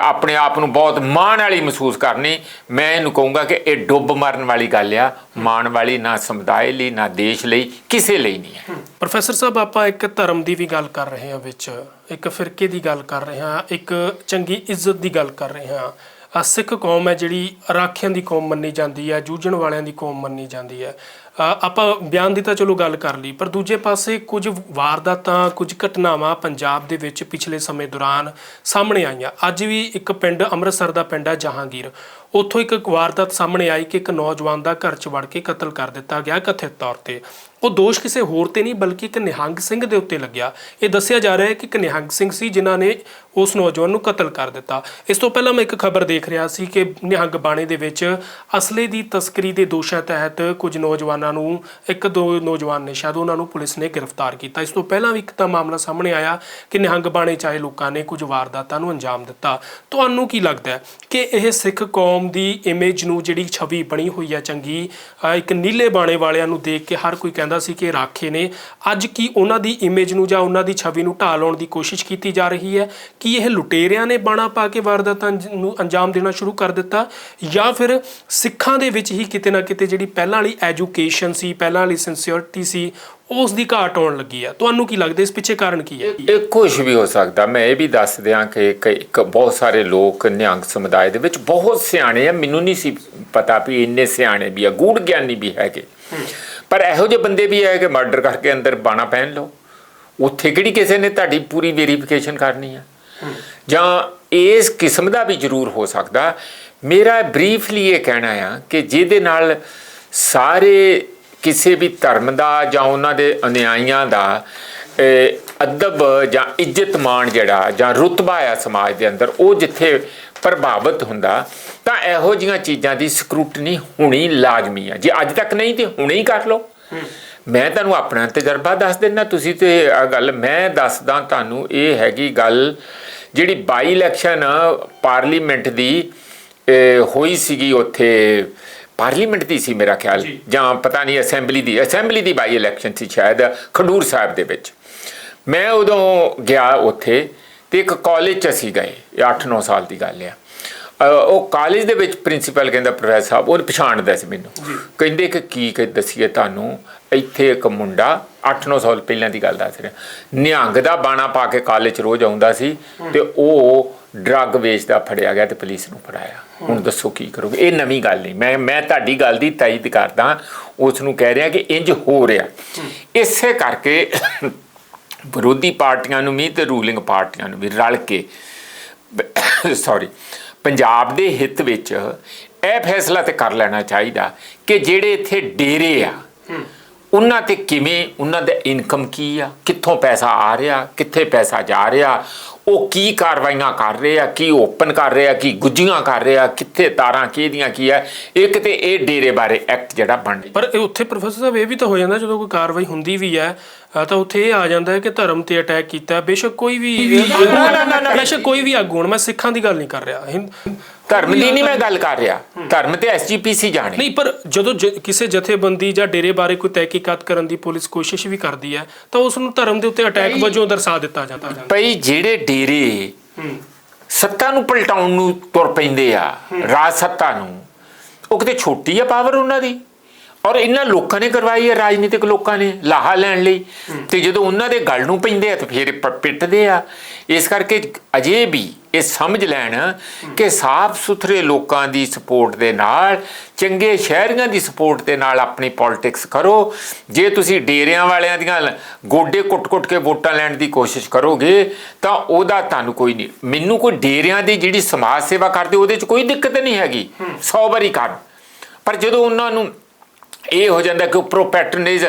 ਆਪਣੇ ਆਪ ਨੂੰ ਬਹੁਤ ਮਾਣ ਵਾਲੀ ਮਹਿਸੂਸ ਕਰਨੀ, ਮੈਂ ਇਹਨੂੰ ਕਹੂੰਗਾ ਕਿ ਇਹ ਡੁੱਬ ਮਰਨ ਵਾਲੀ ਗੱਲ ਆ। ਮਾਣ ਵਾਲੀ ਨਾ ਸਮੁਦਾਇ ਲਈ, ਨਾ ਦੇਸ਼ ਲਈ, ਕਿਸੇ ਲਈ ਨਹੀਂ ਹੈ। ਪ੍ਰੋਫੈਸਰ ਸਾਹਿਬ, ਆਪਾਂ ਇੱਕ ਧਰਮ ਦੀ ਵੀ ਗੱਲ ਕਰ ਰਹੇ ਹਾਂ ਵਿੱਚ, ਇੱਕ ਫਿਰਕੇ ਦੀ ਗੱਲ ਕਰ ਰਹੇ ਹਾਂ, ਇੱਕ ਚੰਗੀ ਇੱਜ਼ਤ ਦੀ ਗੱਲ ਕਰ ਰਹੇ ਹਾਂ। ਅ, ਸਿੱਖ ਕੌਮ ਹੈ ਜਿਹੜੀ ਰਾਖਿਆਂ ਦੀ ਕੌਮ ਮੰਨੀ ਜਾਂਦੀ ਹੈ ਜੂਝਣ ਵਾਲਿਆਂ ਦੀ ਕੌਮ ਮੰਨੀ ਜਾਂਦੀ ਹੈ। ਅ, ਆਪਾਂ ਬਿਆਨ ਦੀ ਤਾਂ ਚਲੋ ਗੱਲ ਕਰ ਲਈ ਪਰ ਦੂਜੇ ਪਾਸੇ ਕੁਝ ਵਾਰਦਾਤਾਂ ਕੁਝ ਘਟਨਾਵਾਂ ਪੰਜਾਬ ਦੇ ਵਿੱਚ ਪਿਛਲੇ ਸਮੇਂ ਦੌਰਾਨ ਸਾਹਮਣੇ ਆਈਆਂ। ਅੱਜ ਵੀ ਇੱਕ ਪਿੰਡ ਅੰਮ੍ਰਿਤਸਰ ਦਾ ਪਿੰਡ ਹੈ ਜਹਾਂਗੀਰ। ਉੱਥੋਂ ਇੱਕ ਵਾਰਦਾਤ ਸਾਹਮਣੇ ਆਈ ਕਿ ਇੱਕ ਨੌਜਵਾਨ ਦਾ ਘਰ 'ਚ ਵੜ ਕੇ ਕਤਲ ਕਰ ਦਿੱਤਾ ਗਿਆ ਕਥਿਤ ਤੌਰ ਤੇ। ਉਹ ਦੋਸ਼ ਕਿਸੇ ਹੋਰ ਤੇ ਨਹੀਂ, ਬਲਕਿ ਇੱਕ ਨਿਹੰਗ ਸਿੰਘ ਦੇ ਉੱਤੇ ਲੱਗਿਆ। ਇਹ ਦੱਸਿਆ ਜਾ ਰਿਹਾ ਹੈ ਕਿ ਇੱਕ ਨਿਹੰਗ ਸਿੰਘ ਸੀ ਜਿਨ੍ਹਾਂ ਨੇ ਉਸ ਨੌਜਵਾਨ ਨੂੰ ਕਤਲ ਕਰ ਦਿੱਤਾ। ਇਸ ਤੋਂ ਪਹਿਲਾਂ ਮੈਂ ਇੱਕ ਖਬਰ ਦੇਖ ਰਿਹਾ ਸੀ ਕਿ ਨਿਹੰਗ ਬਾਣੇ ਦੇ ਵਿੱਚ ਅਸਲੇ ਦੀ ਤਸਕਰੀ ਦੇ ਦੋਸ਼ਾਂ ਤਹਿਤ ਕੁਝ ਨੌਜਵਾਨਾਂ ਨੂੰ, ਇੱਕ ਦੋ ਨੌਜਵਾਨ ਨੇ, ਸ਼ਾਇਦ ਉਹਨਾਂ ਨੂੰ ਪੁਲਿਸ ਨੇ ਗ੍ਰਿਫਤਾਰ ਕੀਤਾ। ਇਸ ਤੋਂ ਪਹਿਲਾਂ ਵੀ ਇੱਕ ਤਾਂ ਮਾਮਲਾ ਸਾਹਮਣੇ ਆਇਆ ਕਿ ਨਿਹੰਗ ਬਾਣੇ ਚਾਹੇ ਲੋਕਾਂ ਨੇ ਕੁਝ ਵਾਰਦਾਤਾਂ ਨੂੰ ਅੰਜਾਮ ਦਿੱਤਾ। ਤੁਹਾਨੂੰ ਕੀ ਲੱਗਦਾ ਹੈ ਕਿ ਇਹ ਸਿੱਖ ਕੌਮ ਦੀ ਇਮੇਜ ਨੂੰ ਜਿਹੜੀ ਛਵੀ ਬਣੀ ਹੋਈ ਹੈ ਚੰਗੀ ਇੱਕ ਨੀਲੇ ਬਾਣੇ ਵਾਲਿਆਂ ਨੂੰ ਦੇਖ ਕੇ ਹਰ ਕੋਈ ਕਹਿੰਦਾ ਸੀ ਕਿ ਰਾਖੇ ਨੇ। ਅੱਜ ਕੀ ਉਹਨਾਂ ਦੀ ਇਮੇਜ ਨੂੰ ਜਾਂ ਉਹਨਾਂ ਦੀ ਛਵੀ ਨੂੰ ਢਾਹ ਲਾਉਣ ਦੀ ਕੋਸ਼ਿਸ਼ ਕੀਤੀ ਜਾ ਰਹੀ ਹੈ? ਕਿ ਇਹ ਲੁਟੇਰਿਆਂ ਨੇ ਬਾਣਾ ਪਾ ਕੇ ਵਾਰਦਾਤਾਂ ਨੂੰ ਅੰਜਾਮ ਦੇਣਾ ਸ਼ੁਰੂ ਕਰ ਦਿੱਤਾ? ਜਾਂ ਫਿਰ ਸਿੱਖਾਂ ਦੇ ਵਿੱਚ ਹੀ ਕਿਤੇ ਨਾ ਕਿਤੇ ਜਿਹੜੀ ਪਹਿਲਾਂ ਵਾਲੀ ਐਜੂਕੇਸ਼ਨ ਸੀ, ਪਹਿਲਾਂ ਵਾਲੀ ਸਿੰਸੀਅਰਿਟੀ ਸੀ ਉਸ ਦੀ ਘਾਟ ਆਉਣ ਲੱਗੀ ਹੈ ਤੁਹਾਨੂੰ ਕੀ ਲੱਗਦਾ ਇਸ ਪਿੱਛੇ ਕਾਰਨ ਕੀ ਹੈ? ਇਹ ਕੁਝ ਵੀ ਹੋ ਸਕਦਾ। ਮੈਂ ਇਹ ਵੀ ਦੱਸ ਦਿਆਂ ਕਿ ਇੱਕ ਇੱਕ ਬਹੁਤ ਸਾਰੇ ਲੋਕ ਨਿਹੰਗ ਸਮੁਦਾਇ ਦੇ ਵਿੱਚ ਬਹੁਤ ਸਿਆਣੇ ਆ। ਮੈਨੂੰ ਨਹੀਂ ਸੀ ਪਤਾ ਵੀ ਇੰਨੇ ਸਿਆਣੇ ਵੀ ਆ ਗੂੜ ਗਿਆਨੀ ਵੀ ਹੈਗੇ। ਪਰ ਇਹੋ ਜਿਹੇ ਬੰਦੇ ਵੀ ਹੈ ਕਿ ਮਰਡਰ ਕਰਕੇ ਅੰਦਰ ਬਾਣਾ ਪਹਿਨ ਲਓ। ਉੱਥੇ ਕਿਹੜੀ ਕਿਸੇ ਨੇ ਤੁਹਾਡੀ ਪੂਰੀ ਵੈਰੀਫਿਕੇਸ਼ਨ ਕਰਨੀ ਆ? ਜਾਂ ਇਸ ਕਿਸਮ ਦਾ ਵੀ ਜ਼ਰੂਰ ਹੋ ਸਕਦਾ। ਮੇਰਾ ਬਰੀਫਲੀ ਇਹ ਕਹਿਣਾ ਆ ਕਿ ਜਿਹਦੇ ਨਾਲ ਸਾਰੇ ਕਿਸੇ ਵੀ ਧਰਮ ਦਾ ਜਾਂ ਉਹਨਾਂ ਦੇ ਅਨੁਯਾਈਆਂ ਦਾ ਅਦਬ ਜਾਂ ਇੱਜ਼ਤ ਮਾਣ ਜਿਹੜਾ ਜਾਂ ਰੁਤਬਾ ਆ ਸਮਾਜ ਦੇ ਅੰਦਰ ਉਹ ਜਿੱਥੇ ਪ੍ਰਭਾਵਿਤ ਹੁੰਦਾ ਤਾਂ ਇਹੋ ਜੀਆਂ ਚੀਜ਼ਾਂ ਦੀ ਸਕਰੂਟਨੀ ਹੋਣੀ ਲਾਜ਼ਮੀ ਆ। ਜੇ ਅੱਜ ਤੱਕ ਨਹੀਂ ਤੇ ਹੁਣੇ ਹੀ ਕਰ ਲਓ। ਮੈਂ ਤੁਹਾਨੂੰ ਆਪਣਾ ਤਜਰਬਾ ਦੱਸ ਦਿੰਦਾ ਤੁਸੀਂ ਤੇ ਆ ਗੱਲ ਮੈਂ ਦੱਸਦਾ ਤੁਹਾਨੂੰ ਇਹ ਹੈਗੀ ਗੱਲ ਜਿਹੜੀ ਬਾਈ ਇਲੈਕਸ਼ਨ ਪਾਰਲੀਮੈਂਟ ਦੀ ਹੋਈ ਸੀਗੀ ਉੱਥੇ ਪਾਰਲੀਮੈਂਟ ਦੀ ਸੀ ਮੇਰਾ ਖਿਆਲ ਜੀ। ਪਤਾ ਨਹੀਂ ਅਸੈਂਬਲੀ ਦੀ ਅਸੈਂਬਲੀ ਦੀ ਬਾਈ ਇਲੈਕਸ਼ਨ ਸੀ ਸ਼ਾਇਦ ਖਡੂਰ ਸਾਹਿਬ ਦੇ ਵਿੱਚ। ਮੈਂ ਉਦੋਂ ਗਿਆ ਉੱਥੇ ਤੇ ਇੱਕ ਕਾਲਜ ਚ ਅਸੀਂ ਗਏ ਇਹ 8-9 ਸਾਲ ਦੀ ਗੱਲ ਆ। ਉਹ ਕਾਲਜ ਦੇ ਵਿੱਚ ਪ੍ਰਿੰਸੀਪਲ ਕਹਿੰਦਾ ਪ੍ਰੋਫੈਸਰ ਸਾਹਿਬ ਉਹ ਪਛਾਣਦਾ ਸੀ ਮੈਨੂੰ। ਕਹਿੰਦੇ ਕਿ ਕੀ ਕਿ ਦਸੀਏ ਤੁਹਾਨੂੰ ਇੱਥੇ ਇੱਕ ਮੁੰਡਾ 8-9 ਸਾਲ ਪਹਿਲਾਂ ਦੀ ਗੱਲ ਦੱਸ ਰਿਹਾ ਨਿਹੰਗ ਦਾ ਬਾਣਾ ਪਾ ਕੇ ਕਾਲਜ ਚ ਰੋਜ਼ ਆਉਂਦਾ ਸੀ ਤੇ ਉਹ ਡਰੱਗ ਵੇਚਦਾ ਫੜਿਆ ਗਿਆ ਤੇ ਪੁਲਿਸ ਨੂੰ ਫੜਾਇਆ। ਹੁਣ ਦੱਸੋ ਕੀ ਕਰੋਗੇ? ਇਹ ਨਵੀਂ ਗੱਲ ਨਹੀਂ। ਮੈਂ ਮੈਂ ਤੁਹਾਡੀ ਗੱਲ ਦੀ ਤਾਇਦ ਕਰਦਾ। ਉਸ ਨੂੰ ਕਹਿ ਰਿਹਾ ਕਿ ਇੰਜ ਹੋ ਰਿਹਾ। ਇਸੇ ਕਰਕੇ ਵਿਰੋਧੀ ਪਾਰਟੀਆਂ ਨੂੰ ਵੀ ਤੇ ਰੂਲਿੰਗ ਪਾਰਟੀਆਂ ਨੂੰ ਵੀ ਰਲ ਕੇ ਸੌਰੀ ਪੰਜਾਬ ਦੇ ਹਿੱਤ ਵਿੱਚ ਇਹ ਫੈਸਲਾ ਤੇ ਕਰ ਲੈਣਾ ਚਾਹੀਦਾ ਕਿ ਜਿਹੜੇ ਇੱਥੇ ਡੇਰੇ ਆ, ਉਹਨਾਂ ਤੇ ਕਿਵੇਂ, ਉਹਨਾਂ ਦਾ ਇਨਕਮ ਕੀ ਆ? ਕਿੱਥੋਂ ਪੈਸਾ ਆ ਰਿਹਾ? ਕਿੱਥੇ ਪੈਸਾ ਜਾ ਰਿਹਾ? ਉਹ ਕੀ ਕਾਰਵਾਈਆਂ ਕਰ ਰਹੇ ਆ ਕੀ ਓਪਨ ਕਰ ਰਹੇ ਆ ਕੀ ਗੁੱਜੀਆਂ ਕਰ ਰਹੇ ਆ ਕਿੱਥੇ ਤਾਰਾਂ ਕਿਹਦੀਆਂ ਕੀ ਆ ਇੱਕ ਤੇ ਇਹ ਡੇਰੇ ਬਾਰੇ ਐਕਟ ਜਿਹੜਾ ਬਣ ਪਰ ਇਹ ਉੱਥੇ ਪ੍ਰੋਫੈਸਰ ਸਾਹਿਬ ਇਹ ਵੀ ਤਾਂ ਹੋ ਜਾਂਦਾ ਜਦੋਂ ਕੋਈ ਕਾਰਵਾਈ ਹੁੰਦੀ ਵੀ ਹੈ ਤਾਂ ਉੱਥੇ ਇਹ ਆ ਜਾਂਦਾ ਹੈ ਕਿ ਧਰਮ ਤੇ ਅਟੈਕ ਕੀਤਾ ਬੇਸ਼ੱਕ ਕੋਈ ਵੀ ਬੇਸ਼ੱਕ ਕੋਈ ਵੀ ਆਗੂ ਹੋਣ ਮੈਂ ਸਿੱਖਾਂ ਦੀ ਗੱਲ ਨਹੀਂ ਕਰ ਰਿਹਾ। ਧਰਮ ਦੀ ਨਹੀਂ ਮੈਂ ਗੱਲ ਕਰ ਰਿਹਾ। ਧਰਮ ਤੇ ਐਸਜੀਪੀਸੀ ਜਾਣੇ। ਨਹੀਂ ਪਰ ਜਦੋਂ ਕਿਸੇ ਜਥੇਬੰਦੀ ਜਾਂ ਡੇਰੇ ਬਾਰੇ ਕੋਈ ਤਹਿਕੀਕਾਤ ਕਰਨ ਦੀ ਪੁਲਿਸ ਕੋਸ਼ਿਸ਼ ਵੀ ਕਰਦੀ ਹੈ ਤਾਂ ਉਸ ਨੂੰ ਧਰਮ ਦੇ ਉੱਤੇ ਅਟੈਕ ਵਜੋਂ ਦਰਸਾ ਦਿੱਤਾ ਜਾਂਦਾ ਹੈ। ਭਈ ਜਿਹੜੇ ਡੇਰੇ ਸੱਤਾ ਨੂੰ ਪਲਟਾਉਣ ਨੂੰ ਤੁਰ ਪੈਂਦੇ ਆ ਰਾਜ ਸੱਤਾ ਨੂੰ ਉਹ ਕਿਤੇ ਛੋਟੀ ਆ ਪਾਵਰ ਉਹਨਾਂ ਦੀ? ਔਰ ਇਹਨਾਂ ਲੋਕਾਂ ਨੇ ਕਰਵਾਈ ਹੈ ਰਾਜਨੀਤਿਕ ਲੋਕਾਂ ਨੇ ਲਾਹਾ ਲੈਣ ਲਈ। ਤੇ ਜਦੋਂ ਉਹਨਾਂ ਦੇ ਗੱਲ ਨੂੰ ਪੈਂਦੇ ਆ ਤੇ ਫਿਰ ਪਿੱਟਦੇ ਆ। ਇਸ ਕਰਕੇ ਅਜੇ ਵੀ ਇਹ ਸਮਝ ਲੈਣ ਕਿ ਸਾਫ਼ ਸੁਥਰੇ ਲੋਕਾਂ ਦੀ ਸਪੋਰਟ ਦੇ ਨਾਲ ਚੰਗੇ ਸ਼ਹਿਰੀਆਂ ਦੀ ਸਪੋਰਟ ਦੇ ਨਾਲ ਆਪਣੀ ਪੋਲਿਟਿਕਸ ਕਰੋ। ਜੇ ਤੁਸੀਂ ਡੇਰਿਆਂ ਵਾਲਿਆਂ ਦੀਆਂ ਗੋਡੇ ਕੁੱਟ-ਕੁੱਟ ਕੇ ਵੋਟਾਂ ਲੈਣ ਦੀ ਕੋਸ਼ਿਸ਼ ਕਰੋਗੇ ਤਾਂ ਉਹਦਾ ਤੁਹਾਨੂੰ ਕੋਈ ਨਹੀਂ ਮੈਨੂੰ ਕੋਈ ਡੇਰਿਆਂ ਦੀ ਜਿਹੜੀ ਸਮਾਜ ਸੇਵਾ ਕਰਦੇ ਉਹਦੇ 'ਚ ਕੋਈ ਦਿੱਕਤ ਨਹੀਂ ਹੈਗੀ। 100 ਵਾਰੀ ਕਰ। ਪਰ ਜਦੋਂ ਉਹਨਾਂ ਨੂੰ ਇਹ ਹੋ ਜਾਂਦਾ ਕਿ ਉੱਪਰੋਂ ਪੈਟਰਨੇਜ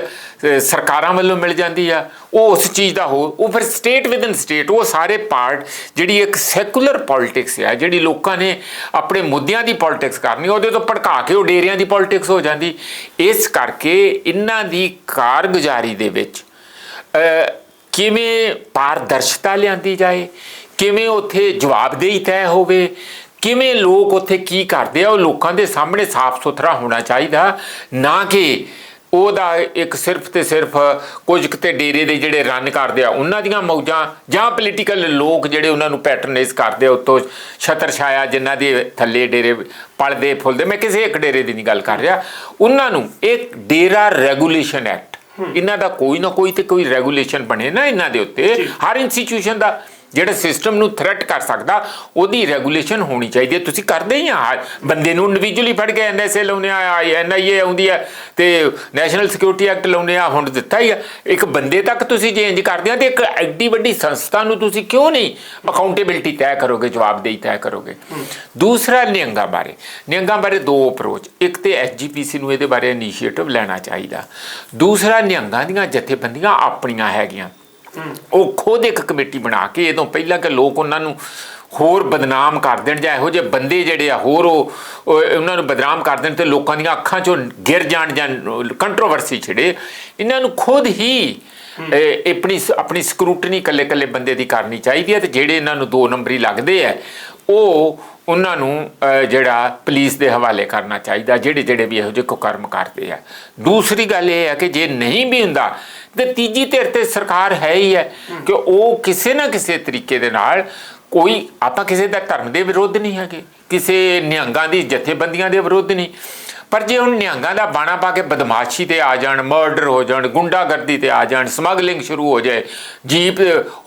ਸਰਕਾਰਾਂ ਵੱਲੋਂ ਮਿਲ ਜਾਂਦੀ ਆ, ਉਹ ਉਸ ਚੀਜ਼ ਦਾ ਹੋ ਉਹ ਫਿਰ ਸਟੇਟ ਵਿਦਨ ਸਟੇਟ ਉਹ ਸਾਰੇ ਪਾਰਟ ਜਿਹੜੀ ਇੱਕ ਸੈਕੂਲਰ ਪੋਲਿਟਿਕਸ ਆ, ਜਿਹੜੀ ਲੋਕਾਂ ਨੇ ਆਪਣੇ ਮੁੱਦਿਆਂ ਦੀ ਪੋਲਿਟਿਕਸ ਕਰਨੀ, ਉਹਦੇ ਤੋਂ ਭੜਕਾ ਕੇ ਉਹ ਡੇਰਿਆਂ ਦੀ ਪੋਲਿਟਿਕਸ ਹੋ ਜਾਂਦੀ। ਇਸ ਕਰਕੇ ਇਹਨਾਂ ਦੀ ਕਾਰਗੁਜ਼ਾਰੀ ਦੇ ਵਿੱਚ ਕਿਵੇਂ ਪਾਰਦਰਸ਼ਤਾ ਲਿਆਂਦੀ ਜਾਏ, ਕਿਵੇਂ ਉੱਥੇ ਜਵਾਬਦੇਹੀ ਤੈਅ ਹੋਵੇ ਕਿਵੇਂ ਲੋਕ ਉੱਥੇ ਕੀ ਕਰਦੇ ਆ? ਉਹ ਲੋਕਾਂ ਦੇ ਸਾਹਮਣੇ ਸਾਫ਼ ਸੁਥਰਾ ਹੋਣਾ ਚਾਹੀਦਾ। ਨਾ ਕਿ ਉਹਦਾ ਇੱਕ ਸਿਰਫ ਤੇ ਸਿਰਫ ਕੁਝ ਕਿਤੇ ਡੇਰੇ ਦੇ ਜਿਹੜੇ ਰਨ ਕਰਦੇ ਆ ਉਹਨਾਂ ਦੀਆਂ ਮੌਜਾਂ ਜਾਂ ਪੋਲੀਟੀਕਲ ਲੋਕ ਜਿਹੜੇ ਉਹਨਾਂ ਨੂੰ ਪੈਟਰਨਾਈਜ਼ ਕਰਦੇ ਆ ਉਤੋਂ ਛਤਰ ਛਾਇਆ ਜਿਨ੍ਹਾਂ ਦੇ ਥੱਲੇ ਡੇਰੇ ਪਲਦੇ ਫੁੱਲਦੇ। ਮੈਂ ਕਿਸੇ ਇੱਕ ਡੇਰੇ ਦੀ ਨਹੀਂ ਗੱਲ ਕਰ ਰਿਹਾ। ਉਹਨਾਂ ਨੂੰ ਇੱਕ ਡੇਰਾ ਰੈਗੂਲੇਸ਼ਨ ਐਕਟ ਇਹਨਾਂ ਦਾ ਕੋਈ ਨਾ ਕੋਈ ਤੇ ਕੋਈ ਰੈਗੂਲੇਸ਼ਨ ਬਣੇ ਨਾ ਇਹਨਾਂ ਦੇ ਉੱਤੇ। ਹਰ ਇੰਸਟੀਟਿਊਸ਼ਨ ਦਾ ਜਿਹੜਾ ਸਿਸਟਮ ਨੂੰ ਥ੍ਰੈਟ ਕਰ ਸਕਦਾ, ਉਹਦੀ ਰੈਗੂਲੇਸ਼ਨ ਹੋਣੀ ਚਾਹੀਦੀ ਹੈ। ਤੁਸੀਂ ਕਰਦੇ ਹੀ ਆ। ਬੰਦੇ ਨੂੰ ਇੰਡੀਵਿਜੂਅਲੀ ਫੜ ਕੇ ਐਨਐਸਏ ਲਾਉਨੇ ਆ ਐਨਆਈਏ ਆਉਂਦੀ ਹੈ ਤੇ ਨੈਸ਼ਨਲ ਸਿਕਿਉਰਿਟੀ ਐਕਟ ਲਾਉਨੇ ਆ, ਹੁਣ ਦਿੱਤਾ ਹੀ ਆ। ਇੱਕ ਬੰਦੇ ਤੱਕ ਤੁਸੀਂ ਚੇਂਜ ਕਰਦੇ ਆ ਤੇ ਇੱਕ ਐਡੀ ਵੱਡੀ ਸੰਸਥਾ ਨੂੰ ਤੁਸੀਂ ਕਿਉਂ ਨਹੀਂ ਅਕਾਊਂਟੇਬਿਲਟੀ ਤੈਅ ਕਰੋਗੇ, ਜਵਾਬਦੇਹੀ ਤੈਅ ਕਰੋਗੇ? ਦੂਸਰਾ ਨਿਹੰਗਾਂ ਬਾਰੇ। ਨਿਹੰਗਾਂ ਬਾਰੇ ਦੋ ਅਪਰੋਚ ਇੱਕ ਤੇ ਐਸਜੀਪੀਸੀ ਨੂੰ ਇਹਦੇ ਬਾਰੇ ਇਨੀਸ਼ੀਏਟਿਵ ਲੈਣਾ ਚਾਹੀਦਾ। ਦੂਸਰਾ ਨਿਹੰਗਾਂ ਦੀਆਂ ਜਥੇਬੰਦੀਆਂ ਆਪਣੀਆਂ ਹੈਗੀਆਂ। ਉਹ ਖੁਦ ਇੱਕ ਕਮੇਟੀ ਬਣਾ ਕੇ ਇਹਦੋਂ ਪਹਿਲਾਂ ਕਿ ਲੋਕ ਉਹਨਾਂ ਨੂੰ ਹੋਰ ਬਦਨਾਮ ਕਰ ਦੇਣ ਜਾਂ ਇਹੋ ਜਿਹੇ ਬੰਦੇ ਜਿਹੜੇ ਆ ਹੋਰ ਉਹ ਉਹ ਉਹਨਾਂ ਨੂੰ ਬਦਨਾਮ ਕਰ ਦੇਣ ਤੇ ਲੋਕਾਂ ਦੀਆਂ ਅੱਖਾਂ 'ਚੋਂ ਗਿਰ ਜਾਣ ਜਾਂ ਕੰਟਰੋਵਰਸੀ ਛਿੜੇ। ਇਹਨਾਂ ਨੂੰ ਖੁਦ ਹੀ ਇਹ ਆਪਣੀ ਆਪਣੀ ਸਕਰੂਟਨੀ ਕੱਲੇ ਕੱਲੇ ਬੰਦੇ ਦੀ ਕਰਨੀ ਚਾਹੀਦੀ ਹੈ ਤੇ ਜਿਹੜੇ ਇਹਨਾਂ ਨੂੰ ਦੋ ਨੰਬਰੀ ਲੱਗਦੇ ਆ ਉਹ ਉਹਨਾਂ ਨੂੰ ਜਿਹੜਾ ਪੁਲਿਸ ਦੇ ਹਵਾਲੇ ਕਰਨਾ ਚਾਹੀਦਾ, ਜਿਹੜੇ ਜਿਹੜੇ ਵੀ ਇਹੋ ਜਿਹੇ ਕੁਕਰਮ ਕਰਦੇ ਆ। ਦੂਸਰੀ ਗੱਲ ਇਹ ਹੈ ਕਿ ਜੇ ਨਹੀਂ ਵੀ ਹੁੰਦਾ, ਤੇ ਤੀਜੀ ਧਿਰ ਤੇ ਸਰਕਾਰ ਹੈ ਹੀ ਹੈ ਕਿ ਉਹ ਕਿਸੇ ਨਾ ਕਿਸੇ ਤਰੀਕੇ ਦੇ ਨਾਲ ਕੋਈ, ਆਪਾਂ ਕਿਸੇ ਦਾ ਧਰਮ ਦੇ ਵਿਰੋਧ ਨਹੀਂ ਹੈਗੇ। ਕਿਸੇ ਨਿਹੰਗਾਂ ਦੀ ਜਥੇਬੰਦੀਆਂ ਦੇ ਵਿਰੁੱਧ ਨਹੀਂ। ਪਰ ਜੇ ਹੁਣ ਨਿਹੰਗਾਂ ਦਾ ਬਾਣਾ ਪਾ ਕੇ ਬਦਮਾਸ਼ੀ ਤੇ ਆ ਜਾਣ ਮਰਡਰ ਹੋ ਜਾਣ, ਗੁੰਡਾਗਰਦੀ ਤੇ ਆ ਜਾਣ ਸਮਗਲਿੰਗ ਸ਼ੁਰੂ ਹੋ ਜਾਏ, ਜੀਪ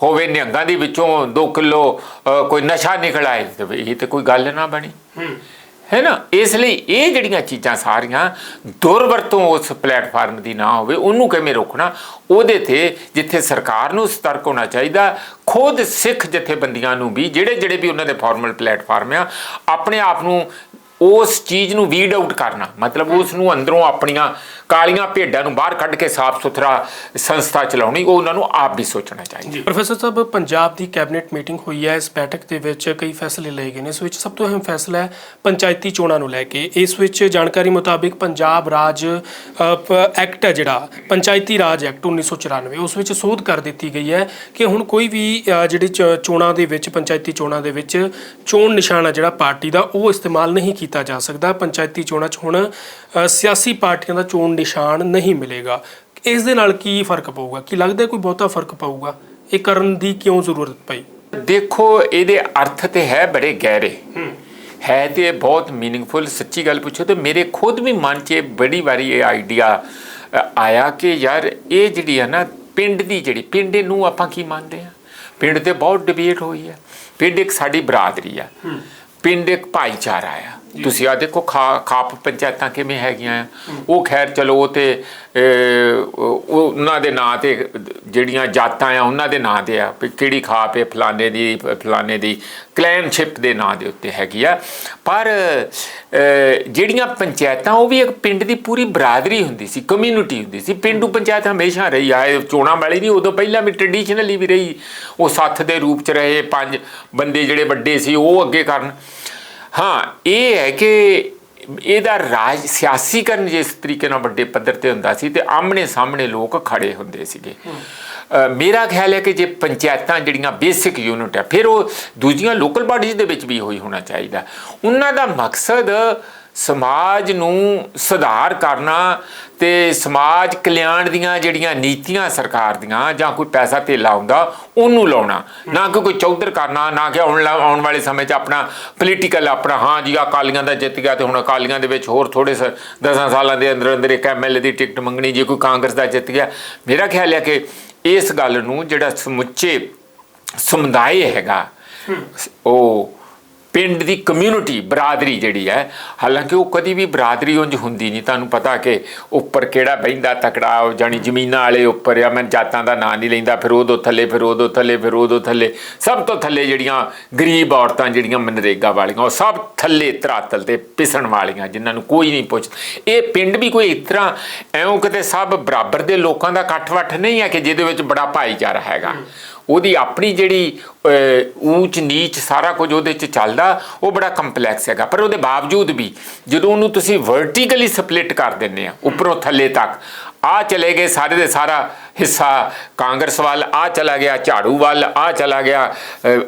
ਹੋਵੇ ਨਿਹੰਗਾਂ ਦੀ ਵਿੱਚੋਂ 2 ਕਿਲੋ ਕੋਈ ਨਸ਼ਾ ਨਿਕਲ ਆਏ, ਤੇ ਇਹ ਤੇ ਕੋਈ ਗੱਲ ਨਾ ਬਣੀ। ਹੈ ਨਾ? ਇਸ ਲਈ ਇਹ ਜਿਹੜੀਆਂ ਚੀਜ਼ਾਂ ਸਾਰੀਆਂ ਦੁਰਵਰਤੋਂ ਉਸ ਪਲੇਟਫਾਰਮ ਦੀ ਨਾ ਹੋਵੇ ਉਹਨੂੰ ਕਿਵੇਂ ਰੋਕਣਾ? ਉਹਦੇ ਤੇ ਜਿੱਥੇ ਸਰਕਾਰ ਨੂੰ ਸਤਰਕ ਹੋਣਾ ਚਾਹੀਦਾ ਖੁਦ ਸਿੱਖ ਜਥੇਬੰਦੀਆਂ ਨੂੰ ਵੀ ਜਿਹੜੇ ਜਿਹੜੇ ਵੀ ਉਹਨਾਂ ਦੇ ਫਾਰਮਲ ਪਲੇਟਫਾਰਮ ਆ ਆਪਣੇ ਆਪ ਨੂੰ ਉਸ ਚੀਜ਼ ਨੂੰ ਵੀਡ ਆਊਟ ਕਰਨਾ। ਮਤਲਬ ਉਸ ਨੂੰ ਅੰਦਰੋਂ ਆਪਣੀਆਂ ਕਾਲੀਆਂ ਭੇਡਾਂ ਨੂੰ ਬਾਹਰ ਕੱਢ ਕੇ ਸਾਫ਼ ਸੁਥਰਾ ਸੰਸਥਾ ਚਲਾਉਣੀ, ਉਹ ਉਹਨਾਂ ਨੂੰ ਆਪ ਵੀ ਸੋਚਣਾ ਚਾਹੀਦਾ। ਪ੍ਰੋਫੈਸਰ ਸਾਹਿਬ, ਪੰਜਾਬ ਦੀ ਕੈਬਨਿਟ ਮੀਟਿੰਗ ਹੋਈ ਹੈ। ਇਸ ਬੈਠਕ ਦੇ ਵਿੱਚ ਕਈ ਫੈਸਲੇ ਲਏ ਗਏ ਨੇ। ਇਸ ਵਿੱਚ ਸਭ ਤੋਂ ਅਹਿਮ ਫੈਸਲਾ ਹੈ ਪੰਚਾਇਤੀ ਚੋਣਾਂ ਨੂੰ ਲੈ ਕੇ। ਇਸ ਵਿੱਚ ਜਾਣਕਾਰੀ ਮੁਤਾਬਿਕ ਪੰਜਾਬ ਰਾਜ ਐਕਟ ਹੈ ਜਿਹੜਾ, ਪੰਚਾਇਤੀ ਰਾਜ ਐਕਟ 1994 ਉਸ ਵਿੱਚ ਸੋਧ ਕਰ ਦਿੱਤੀ ਗਈ ਹੈ ਕਿ ਹੁਣ ਕੋਈ ਵੀ ਜਿਹੜੀ ਚ- ਚੋਣਾਂ ਦੇ ਵਿੱਚ, ਪੰਚਾਇਤੀ ਚੋਣਾਂ ਦੇ ਵਿੱਚ ਚੋਣ ਨਿਸ਼ਾਨ ਹੈ ਜਿਹੜਾ ਪਾਰਟੀ ਦਾ, ਉਹ ਇਸਤੇਮਾਲ ਨਹੀਂ ਕੀਤਾ ਜਾ ਸਕਦਾ। ਪੰਚਾਇਤੀ ਚੋਣਾਂ 'ਚ ਹੁਣ ਸਿਆਸੀ ਪਾਰਟੀਆਂ ਦਾ ਚੋਣ ਨਿਸ਼ਾਨ ਨਹੀਂ ਮਿਲੇਗਾ। ਇਸ ਦੇ ਨਾਲ ਕੀ ਫ਼ਰਕ ਪਊਗਾ? ਕੀ ਲੱਗਦਾ ਕੋਈ ਬਹੁਤਾ ਫ਼ਰਕ ਪਊਗਾ? ਇਹ ਕਰਨ ਦੀ ਕਿਉਂ ਜ਼ਰੂਰਤ ਪਈ? ਦੇਖੋ ਇਹਦੇ ਅਰਥ ਤੇ ਹੈ ਬੜੇ ਗਹਿਰੇ। ਹੈ। ਤੇ ਬਹੁਤ ਮੀਨਿੰਗਫੁਲ ਸੱਚੀ ਗੱਲ ਪੁੱਛੋ ਤੇ ਮੇਰੇ ਖੁਦ ਵੀ ਮਨ 'ਚ ਬੜੀ ਵਾਰੀ ਇਹ ਆਈਡੀਆ ਆਇਆ ਕਿ ਯਾਰ ਇਹ ਜਿਹੜੀ ਹੈ ਨਾ ਪਿੰਡ ਦੀ ਜਿਹੜੀ ਪਿੰਡ ਨੂੰ ਆਪਾਂ ਕੀ ਮੰਨਦੇ ਆ? ਪਿੰਡ ਤੇ ਬਹੁਤ ਡਿਬੇਟ ਹੋਈ ਹੈ ਪਿੰਡ ਇੱਕ ਸਾਡੀ ਬਰਾਦਰੀ ਆ। ਪਿੰਡ ਇੱਕ ਭਾਈਚਾਰਾ ਆ। ਤੁਸੀਂ ਆ ਦੇਖੋ, ਖਾ, ਖਾਪ ਪੰਚਾਇਤਾਂ ਕਿਵੇਂ ਹੈਗੀਆਂ ਆ। ਉਹ ਖੈਰ ਚਲੋ, ਉਹ ਤੇ ਉਹਨਾਂ ਦੇ ਨਾਂ ਤੇ ਜਿਹੜੀਆਂ ਜਾਤਾਂ ਆ, ਉਹਨਾਂ ਦੇ ਨਾਂ ਤੇ ਆ। ਵੀ ਕਿਹੜੀ ਖਾਪ ਹੈ, ਫਲਾਣੇ ਦੀ ਫਲਾਣੇ ਦੀ ਕਲੈਨਸ਼ਿਪ ਦੇ ਨਾਂ ਦੇ ਉੱਤੇ ਹੈਗੀ ਆ। ਪਰ ਜਿਹੜੀਆਂ ਪੰਚਾਇਤਾਂ, ਉਹ ਵੀ ਇੱਕ ਪਿੰਡ ਦੀ ਪੂਰੀ ਬਰਾਦਰੀ ਹੁੰਦੀ ਸੀ ਕਮਿਊਨਿਟੀ ਹੁੰਦੀ ਸੀ। ਪਿੰਡੂ ਪੰਚਾਇਤ ਹਮੇਸ਼ਾ ਰਹੀ ਆ। ਇਹ ਚੋਣਾਂ ਵਾਲੀ ਨਹੀਂ, ਉਦੋਂ ਪਹਿਲਾਂ ਵੀ ਟ੍ਰੈਡੀਸ਼ਨਲੀ ਵੀ ਰਹੀ। ਉਹ ਸੱਥ ਦੇ ਰੂਪ ਚ ਰਹੇ, ਪੰਜ ਬੰਦੇ ਜਿਹੜੇ ਵੱਡੇ ਸੀ, ਉਹ ਅੱਗੇ ਕਰਨ। ਹਾਂ ਇਹ ਹੈ ਕਿ ਇਹਦਾ ਰਾਜ ਸਿਆਸੀਕਰਨ ਜਿਸ ਤਰੀਕੇ ਨਾਲ ਵੱਡੇ ਪੱਧਰ ਤੇ ਹੁੰਦਾ ਸੀ ਤੇ ਆਮਣੇ ਸਾਹਮਣੇ ਲੋਕ ਖੜੇ ਹੁੰਦੇ ਸੀਗੇ। ਮੇਰਾ ਖਿਆਲ ਹੈ ਕਿ ਜੇ ਪੰਚਾਇਤਾਂ ਜਿਹੜੀਆਂ ਬੇਸਿਕ ਯੂਨਿਟ ਹੈ ਫਿਰ ਉਹ ਦੂਜੀਆਂ ਲੋਕਲ ਬਾਡੀਜ਼ ਦੇ ਵਿੱਚ ਵੀ ਹੋਈ ਹੋਣਾ ਚਾਹੀਦਾ। ਉਹਨਾਂ ਦਾ ਮਕਸਦ ਸਮਾਜ ਨੂੰ ਸੁਧਾਰ ਕਰਨਾ ਤੇ ਸਮਾਜ ਕਲਿਆਣ ਦੀਆਂ ਜਿਹੜੀਆਂ ਨੀਤੀਆਂ ਸਰਕਾਰ ਦੀਆਂ ਜਾਂ ਕੋਈ ਪੈਸਾ ਧੇਲਾ ਹੁੰਦਾ ਉਹਨੂੰ ਲਾਉਣਾ। ਨਾ ਕਿ ਕੋਈ ਚੌਧਰ ਕਰਨਾ ਨਾ ਕਿ ਆਉਣ ਵਾਲੇ ਸਮੇਂ 'ਚ ਆਪਣਾ ਪੋਲੀਟੀਕਲ ਆਪਣਾ ਹਾਂ ਜੀ ਅਕਾਲੀਆਂ ਦਾ ਜਿੱਤ ਗਿਆ ਤੇ ਹੁਣ ਅਕਾਲੀਆਂ ਦੇ ਵਿੱਚ ਹੋਰ ਥੋੜੇ 10 ਸਾਲਾਂ ਦੇ ਅੰਦਰ ਅੰਦਰ ਇੱਕ ਐਮਐਲਏ ਦੀ ਟਿਕਟ ਮੰਗਣੀ ਜੇ ਕੋਈ ਕਾਂਗਰਸ ਦਾ ਜਿੱਤ ਗਿਆ। ਮੇਰਾ ਖਿਆਲ ਹੈ ਕਿ ਇਸ ਗੱਲ ਨੂੰ ਜਿਹੜਾ ਸਮੁੱਚੇ ਸਮੁਦਾਇ ਹੈਗਾ ਉਹ ਪਿੰਡ ਦੀ ਕਮਿਊਨਿਟੀ ਬਰਾਦਰੀ ਜਿਹੜੀ ਹੈ, ਹਾਲਾਂਕਿ ਉਹ ਕਦੀ ਵੀ ਬਰਾਦਰੀ ਉਂਝ ਹੁੰਦੀ ਨਹੀਂ। ਤੁਹਾਨੂੰ ਪਤਾ ਕਿ ਉੱਪਰ ਕਿਹੜਾ ਬਹਿੰਦਾ ਤਕੜਾ, ਉਹ ਜਾਣੀ ਜ਼ਮੀਨਾਂ ਵਾਲੇ ਉੱਪਰ ਆ, ਮੈਂ ਜਾਤਾਂ ਦਾ ਨਾਂ ਨਹੀਂ ਲੈਂਦਾ, ਫਿਰ ਉਦੋਂ ਥੱਲੇ, ਫਿਰ ਉਦੋਂ ਥੱਲੇ, ਫਿਰ ਉਦੋਂ ਥੱਲੇ। ਸਭ ਤੋਂ ਥੱਲੇ ਜਿਹੜੀਆਂ ਗਰੀਬ ਔਰਤਾਂ, ਜਿਹੜੀਆਂ ਮਨਰੇਗਾ ਵਾਲੀਆਂ, ਉਹ ਸਭ ਥੱਲੇ ਧਰਾਤਲ ਤੇ ਪਿਸਣ ਵਾਲੀਆਂ, ਜਿਨ੍ਹਾਂ ਨੂੰ ਕੋਈ ਨਹੀਂ ਪੁੱਛਦਾ। ਇਹ ਪਿੰਡ ਵੀ ਕੋਈ ਇਸ ਤਰ੍ਹਾਂ ਐਉਂ ਕਿਤੇ ਸਭ ਬਰਾਬਰ ਦੇ ਲੋਕਾਂ ਦਾ ਇਕੱਠ ਵੱਠ ਨਹੀਂ ਹੈ ਕਿ ਜਿਹਦੇ ਵਿੱਚ ਬੜਾ ਭਾਈਚਾਰਾ ਹੈਗਾ। ਉਹਦੀ ਆਪਣੀ ਜਿਹੜੀ ਅਹ, ਨੀਚ ਸਾਰਾ ਕੁਝ ਉਹਦੇ ਚ ਚੱਲਦਾ ਉਹ ਬੜਾ ਕੰਪਲੈਕਸ ਹੈਗਾ। ਪਰ ਉਹਦੇ ਬਾਵਜੂਦ ਵੀ ਜਦੋਂ ਉਹਨੂੰ ਤੁਸੀਂ ਵਰਟੀਕਲੀ ਸਪਲਿਟ ਕਰ ਦਿੰਦੇ ਆ ਉੱਪਰੋਂ ਥੱਲੇ ਤੱਕ ਆ ਚਲੇ ਗਏ ਸਾਰੇ ਦੇ ਸਾਰਾ ਹਿੱਸਾ ਕਾਂਗਰਸ ਵੱਲ ਆ ਚਲਾ ਗਿਆ ਝਾੜੂ ਵੱਲ ਆ ਚਲਾ ਗਿਆ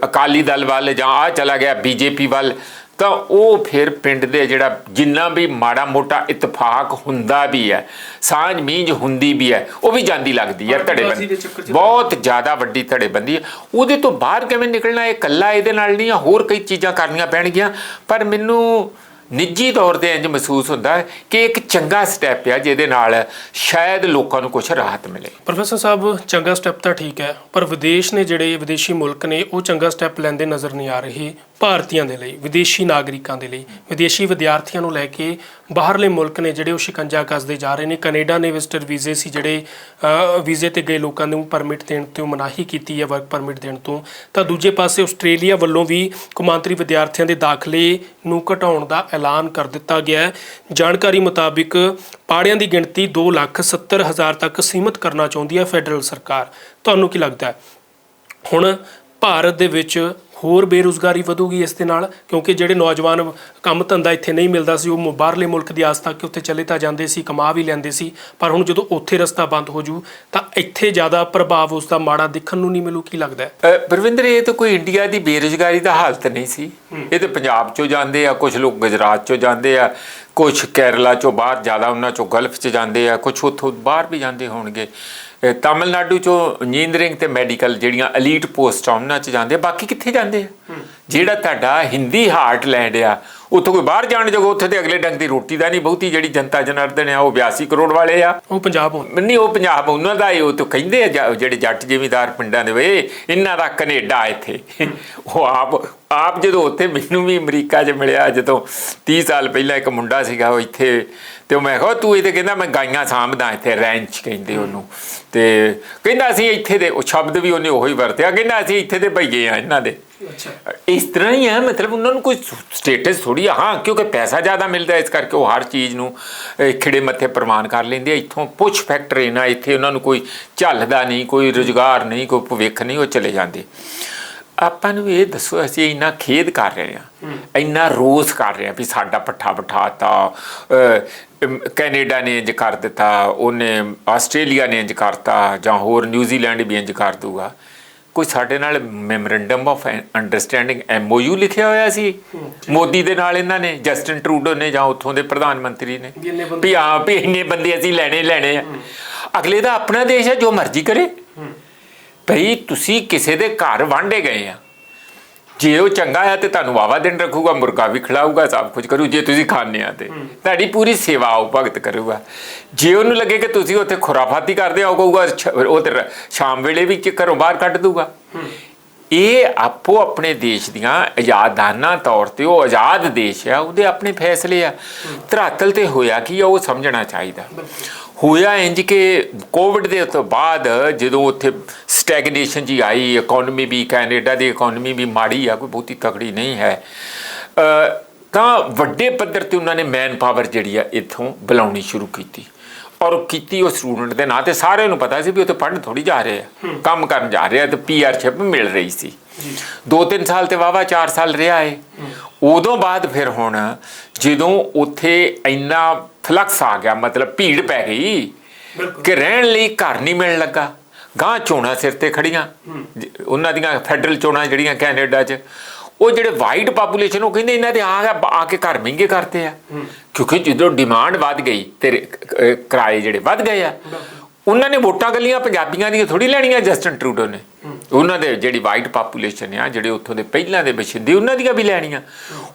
ਅਕਾਲੀ ਦਲ ਵੱਲ ਜਾਂ ਆ ਚਲਾ ਗਿਆ ਬੀਜੇਪੀ ਵੱਲ। ਤਾਂ ਉਹ ਫਿਰ ਪਿੰਡ ਦੇ ਜਿਹੜਾ ਜਿੰਨਾ ਵੀ ਮਾੜਾ ਮੋਟਾ ਇਤਫਾਕ ਹੁੰਦਾ ਵੀ ਹੈ ਸਾਂਝ ਮੀਂਝ ਹੁੰਦੀ ਵੀ ਹੈ ਉਹ ਵੀ ਜਾਂਦੀ ਲੱਗਦੀ ਹੈ ਧੜੇਬੰਦੀ। ਬਹੁਤ ਜ਼ਿਆਦਾ ਵੱਡੀ ਧੜੇਬੰਦੀ ਹੈ। ਉਹਦੇ ਤੋਂ ਬਾਹਰ ਕਿਵੇਂ ਨਿਕਲਣਾ ਇਹ ਇਕੱਲਾ ਇਹਦੇ ਨਾਲ ਨਹੀਂ ਹੋਰ ਕਈ ਚੀਜ਼ਾਂ ਕਰਨੀਆਂ ਪੈਣਗੀਆਂ। ਪਰ ਮੈਨੂੰ ਨਿੱਜੀ ਤੌਰ ਤੇ ਇੰਜ ਮਹਿਸੂਸ ਹੁੰਦਾ ਹੈ ਕਿ ਇੱਕ ਚੰਗਾ ਸਟੈਪ ਆ ਜਿਹਦੇ ਨਾਲ ਸ਼ਾਇਦ ਲੋਕਾਂ ਨੂੰ ਕੁਝ ਰਾਹਤ ਮਿਲੇ। ਪ੍ਰੋਫੈਸਰ ਸਾਹਿਬ ਚੰਗਾ ਸਟੈਪ ਤਾਂ ਠੀਕ ਹੈ ਪਰ ਵਿਦੇਸ਼ ਨੇ ਜਿਹੜੇ ਵਿਦੇਸ਼ੀ ਮੁਲਕ ਨੇ ਉਹ ਚੰਗਾ ਸਟੈਪ ਲੈਂਦੇ ਨਜ਼ਰ ਨਹੀਂ ਆ ਰਹੇ। ਭਾਰਤੀਆਂ ਦੇ ਲਈ, ਵਿਦੇਸ਼ੀ ਨਾਗਰਿਕਾਂ ਦੇ ਲਈ, ਵਿਦੇਸ਼ੀ ਵਿਦਿਆਰਥੀਆਂ ਨੂੰ ਲੈ ਕੇ ਬਾਹਰਲੇ ਮੁਲਕ ਨੇ ਜਿਹੜੇ ਉਹ ਸ਼ਿਕੰਜਾ ਕੱਸਦੇ ਜਾ ਰਹੇ ਨੇ। ਕੈਨੇਡਾ ਨੇ ਵਿਜ਼ਟਰ ਵੀਜ਼ੇ ਸੀ ਜਿਹੜੇ ਵੀਜ਼ੇ ਤੇ ਗਏ ਲੋਕਾਂ ਨੂੰ ਪਰਮਿਟ ਦੇਣ ਤੋਂ ਮਨਾਹੀ ਕੀਤੀ ਹੈ, ਵਰਕ ਪਰਮਿਟ ਦੇਣ ਤੋਂ। ਤਾਂ ਦੂਜੇ ਪਾਸੇ ਆਸਟ੍ਰੇਲੀਆ ਵੱਲੋਂ ਵੀ ਕੌਮਾਂਤਰੀ ਵਿਦਿਆਰਥੀਆਂ ਦੇ ਦਾਖਲੇ ਨੂੰ ਘਟਾਉਣ ਦਾ ਐਲਾਨ ਕਰ ਦਿੱਤਾ ਗਿਆ ਹੈ। ਜਾਣਕਾਰੀ ਮੁਤਾਬਿਕ ਪਾੜਿਆਂ ਦੀ ਗਿਣਤੀ 2 ਲੱਖ 70 ਹਜ਼ਾਰ ਤੱਕ ਸੀਮਿਤ ਕਰਨਾ ਚਾਹੁੰਦੀ ਹੈ ਫੈਡਰਲ ਸਰਕਾਰ। ਤੁਹਾਨੂੰ ਕੀ ਲੱਗਦਾ ਹੈ? ਹੁਣ ਭਾਰਤ ਦੇ ਵਿੱਚ ਹੋਰ ਬੇਰੁਜ਼ਗਾਰੀ ਵਧੂਗੀ ਇਸ ਦੇ ਨਾਲ ਕਿਉਂਕਿ ਜਿਹੜੇ ਨੌਜਵਾਨ ਕੰਮ ਧੰਦਾ ਇੱਥੇ ਨਹੀਂ ਮਿਲਦਾ ਸੀ ਉਹ ਬਾਹਰਲੇ ਮੁਲਕ ਦੀ ਆਸ ਤੱਕ ਉੱਥੇ ਚਲੇ ਤਾਂ ਜਾਂਦੇ ਸੀ ਕਮਾ ਵੀ ਲੈਂਦੇ ਸੀ ਪਰ ਹੁਣ ਜਦੋਂ ਉੱਥੇ ਰਸਤਾ ਬੰਦ ਹੋ ਜੂ ਤਾਂ ਇੱਥੇ ਜ਼ਿਆਦਾ ਪ੍ਰਭਾਵ ਉਸ ਦਾ ਮਾੜਾ ਦਿਖਣ ਨੂੰ ਨਹੀਂ ਮਿਲੂ ਕੀ ਲੱਗਦਾ ਪਰਵਿੰਦਰ ਇਹ ਤਾਂ ਕੋਈ ਇੰਡੀਆ ਦੀ ਬੇਰੁਜ਼ਗਾਰੀ ਦਾ ਹਾਲਤ ਨਹੀਂ ਸੀ। ਇਹ ਤਾਂ ਪੰਜਾਬ ਚੋਂ ਜਾਂਦੇ ਆ ਕੁਝ ਲੋਕ ਗੁਜਰਾਤ ਚੋਂ ਜਾਂਦੇ ਆ ਕੁਝ ਕੇਰਲਾ ਚੋਂ ਬਾਹਰ ਜ਼ਿਆਦਾ ਉਹਨਾਂ ਚੋਂ ਗਲਫ ਚ ਜਾਂਦੇ ਆ ਕੁਝ ਉੱਥੋਂ ਬਾਹਰ ਵੀ ਜਾਂਦੇ ਹੋਣਗੇ। ਤਾਮਿਲਨਾਡੂ ਚੋਂ ਇੰਜੀਨੀਅਰਿੰਗ ਤੇ ਮੈਡੀਕਲ ਜਿਹੜੀਆਂ ਐਲੀਟ ਪੋਸਟਾਂ ਉਹਨਾਂ ਚ ਜਾਂਦੇ ਬਾਕੀ ਕਿੱਥੇ ਜਾਂਦੇ ਆ? ਜਿਹੜਾ ਤੁਹਾਡਾ ਹਿੰਦੀ ਹਾਰਟਲੈਂਡ ਆ ਉੱਥੋਂ ਕੋਈ ਬਾਹਰ ਜਾਣ ਜਗੋ ਉੱਥੇ ਤੇ ਅਗਲੇ ਡੰਗ ਦੀ ਰੋਟੀ ਦਾ ਨਹੀਂ ਬਹੁਤੀ ਜਿਹੜੀ ਜਨਤਾ ਜਨਾਰਦਨ ਆ ਉਹ 82 ਕਰੋੜ ਵਾਲੇ ਆ। ਉਹ ਪੰਜਾਬ ਨਹੀਂ ਉਹ ਪੰਜਾਬ ਉਹਨਾਂ ਦਾ ਹੀ ਉਹ ਤਾਂ ਕਹਿੰਦੇ ਆ ਜਿਹੜੇ ਜੱਟ ਜ਼ਿਮੀਦਾਰ ਪਿੰਡਾਂ ਦੇ ਵੇ ਇਹਨਾਂ ਦਾ ਕੈਨੇਡਾ ਇੱਥੇ। ਉਹ ਆਪ ਆਪ ਜਦੋਂ ਉੱਥੇ ਮੈਨੂੰ ਵੀ ਅਮਰੀਕਾ 'ਚ ਮਿਲਿਆ ਜਦੋਂ 30 ਸਾਲ ਪਹਿਲਾਂ ਇੱਕ ਮੁੰਡਾ ਸੀਗਾ ਉਹ ਇੱਥੇ ਤੇ ਮੈਂ ਕਿਹਾ ਤੂੰ ਇਹ ਤੇ ਕਹਿੰਦਾ ਮੈਂ ਗਾਈਆਂ ਸਾਂਭਦਾ ਇੱਥੇ ਰੈਂਚ ਕਹਿੰਦੇ ਉਹਨੂੰ। ਤੇ ਕਹਿੰਦਾ ਅਸੀਂ ਇੱਥੇ ਦੇ ਉਹ ਸ਼ਬਦ ਵੀ ਉਹਨੇ ਉਹੀ ਵਰਤਿਆ ਕਹਿੰਦਾ ਅਸੀਂ ਇੱਥੇ ਦੇ ਭਈਏ ਆ ਇਹਨਾਂ ਦੇ। ਅੱਛਾ। ਇਸ ਤਰ੍ਹਾਂ ਹੀ ਹੈ ਮਤਲਬ ਉਹਨਾਂ ਨੂੰ ਕੋਈ ਸਟੇਟਸ ਥੋੜੀ ਹਾਂ ਕਿਉਂਕਿ ਪੈਸਾ ਜ਼ਿਆਦਾ ਮਿਲਦਾ ਹੈ, ਇਸ ਕਰਕੇ ਉਹ ਹਰ ਚੀਜ਼ ਨੂੰ ਅਹ, ਖਿੜੇ ਮੱਥੇ ਪ੍ਰਮਾਨ ਕਰ ਲੈਂਦੇ ਆ। ਇੱਥੋਂ ਪੁੱਛ ਫੈਕਟਰੀ ਨਾ ਇੱਥੇ ਉਹਨਾਂ ਨੂੰ ਕੋਈ ਝੱਲਦਾ ਨਹੀਂ ਕੋਈ ਰੁਜ਼ਗਾਰ ਨਹੀਂ ਕੋਈ ਭਵਿੱਖ ਨਹੀਂ ਉਹ ਚਲੇ ਜਾਂਦੇ। ਆਪਾਂ ਨੂੰ ਇਹ ਦੱਸੋ ਅਸੀਂ ਇੰਨਾ ਖੇਦ ਕਰ ਰਹੇ ਹਾਂ। ਇੰਨਾ ਰੋਸ ਕਰ ਰਹੇ ਹਾਂ ਵੀ ਸਾਡਾ ਪੱਠਾ ਬਿਠਾਤਾ ਕੈਨੇਡਾ ਨੇ ਇੰਜ ਕਰ ਦਿੱਤਾ ਉਹਨੇ ਆਸਟ੍ਰੇਲੀਆ ਨੇ ਇੰਜ ਕਰਤਾ ਜਾਂ ਹੋਰ ਨਿਊਜ਼ੀਲੈਂਡ ਵੀ ਇੰਜ ਕਰ ਦੂਗਾ। ਕੋਈ ਸਾਡੇ ਨਾਲ ਮੈਮੋਰੈਂਡਮ ਆਫ ਅੰਡਰਸਟੈਂਡਿੰਗ ਐਮਓਯੂ ਲਿਖਿਆ ਹੋਇਆ ਸੀ? ਮੋਦੀ ਦੇ ਨਾਲ ਇਹਨਾਂ ਨੇ ਜਸਟਿਨ ਟਰੂਡੋ ਨੇ ਜਾਂ ਉੱਥੋਂ ਦੇ ਪ੍ਰਧਾਨ ਮੰਤਰੀ ਨੇ? ਵੀ ਹਾਂ ਵੀ ਇੰਨੇ ਬੰਦੇ ਅਸੀਂ ਲੈਣੇ ਲੈਣੇ ਆ। ਅਗਲੇ ਦਾ ਆਪਣਾ ਦੇਸ਼ ਹੈ ਜੋ ਮਰਜ਼ੀ ਕਰੇ। ਭਈ ਤੁਸੀਂ ਕਿਸੇ ਦੇ ਘਰ ਵਾਂਡੇ ਗਏ ਆ। ਜੇ ਉਹ ਚੰਗਾ ਹੈ ਤੇ ਤੁਹਾਨੂੰ ਵਾਵਾ ਦਿਨ ਰੱਖੂਗਾ ਮੁਰਗਾ ਵੀ ਖਿਲਾਊਗਾ ਸਭ ਕੁਝ ਕਰੂ ਜੇ ਤੁਸੀਂ ਖਾਣੇ ਆ ਤੇ। ਤੁਹਾਡੀ ਪੂਰੀ ਸੇਵਾ ਉਹ ਭਗਤ ਕਰੂਗਾ। ਜੇ ਉਹਨੂੰ ਲੱਗੇ ਕਿ ਤੁਸੀਂ ਉੱਥੇ ਖੁਰਾਫਾਤੀ ਕਰਦੇ ਹੋ ਉਹ ਕਹੂਗਾ ਉਹ ਤੇ ਸ਼ਾਮ ਵੇਲੇ ਵੀ ਘਰੋਂ ਬਾਹਰ ਕੱਢ ਦੂਗਾ। ਇਹ ਆਪੋ ਆਪਣੇ ਦੇਸ਼ ਦੀਆਂ ਆਜ਼ਾਦਾਨਾ ਤੌਰ ਤੇ ਉਹ ਆਜ਼ਾਦ ਦੇਸ਼ ਆ ਉਹਦੇ ਆਪਣੇ ਫੈਸਲੇ ਆ। ਧਰਾਤਲ ਤੇ ਹੋਇਆ ਕੀ ਉਹ ਸਮਝਣਾ ਚਾਹੀਦਾ। ਹੋਇਆ ਇੰਜ ਕਿ ਕੋਵਿਡ ਦੇ ਤੋਂ ਬਾਅਦ ਜਦੋਂ ਉੱਥੇ ਸਟੈਗਨੇਸ਼ਨ ਜੀ ਆਈ ਇਕਨੋਮੀ ਵੀ ਕੈਨੇਡਾ ਦੀ ਇਕਨੋਮੀ ਵੀ ਮਾੜੀ ਆ ਕੋਈ ਬਹੁਤੀ ਤਕੜੀ ਨਹੀਂ ਹੈ। ਤਾਂ ਵੱਡੇ ਪੱਧਰ ਤੇ ਉਹਨਾਂ ਨੇ ਮੈਨ ਪਾਵਰ ਜਿਹੜੀ ਆ ਇੱਥੋਂ ਬੁਲਾਉਣੀ ਸ਼ੁਰੂ ਕੀਤੀ। ਔਰ ਕੀਤੀ ਉਹ ਸਟੂਡੈਂਟ ਦੇ ਨਾਂ ਤੇ ਸਾਰਿਆਂ ਨੂੰ ਪਤਾ ਸੀ ਵੀ ਉੱਥੇ ਪੜ੍ਹਨ ਥੋੜੀ ਜਾ ਰਹੇ ਆ ਕੰਮ ਕਰਨ ਜਾ ਰਹੇ ਆ ਤੇ ਪੀਆਰਸ਼ਿਪ ਮਿਲ ਰਹੀ ਸੀ। ਦੋ ਤਿੰਨ ਸਾਲ ਤੇ ਵਾਵਾ 4 ਸਾਲ ਰਿਹਾ ਏ। ਉਦੋਂ ਬਾਅਦ ਫਿਰ ਹੁਣ ਜਦੋਂ ਉੱਥੇ ਇੰਨਾ ਫਲਕਸ ਆ ਗਿਆ ਮਤਲਬ ਭੀੜ ਪੈ ਗਈ। ਕਿ ਰਹਿਣ ਲਈ ਘਰ ਨਹੀਂ ਮਿਲਣ ਲੱਗਾ। ਗਾਂ ਚੋਣਾਂ ਸਿਰ ਤੇ ਖੜੀਆਂ। ਉਹਨਾਂ ਦੀਆਂ ਫੈਡਰਲ ਚੋਣਾਂ ਜਿਹੜੀਆਂ ਕੈਨੇਡਾ 'ਚ ਉਹ ਜਿਹੜੇ ਵਾਈਟ ਪਾਪੂਲੇਸ਼ਨ ਉਹ ਕਹਿੰਦੇ ਇਹਨਾਂ ਦੇ ਆ ਆ ਕੇ ਘਰ ਮਹਿੰਗੇ ਕਰਤੇ ਆ। ਕਿਉਂਕਿ ਜਦੋਂ ਡਿਮਾਂਡ ਵੱਧ ਗਈ ਤੇ ਕਿਰਾਏ ਜਿਹੜੇ ਵੱਧ ਗਏ ਆ ਉਹਨਾਂ ਨੇ ਵੋਟਾਂ ਗੱਲੀਆਂ ਪੰਜਾਬੀਆਂ ਦੀਆਂ ਥੋੜੀ ਲੈਣੀਆਂ ਜਸਟਨ ਟਰੂਡੋ ਨੇ। ਉਹਨਾਂ ਦੇ ਜਿਹੜੀ ਵਾਈਟ ਪਾਪੂਲੇਸ਼ਨ ਆ, ਜਿਹੜੇ ਉੱਥੋਂ ਦੇ ਪਹਿਲਾਂ ਦੇ ਵਸਿੰਦੇ ਉਹਨਾਂ ਦੀਆਂ ਵੀ ਲੈਣੀਆਂ।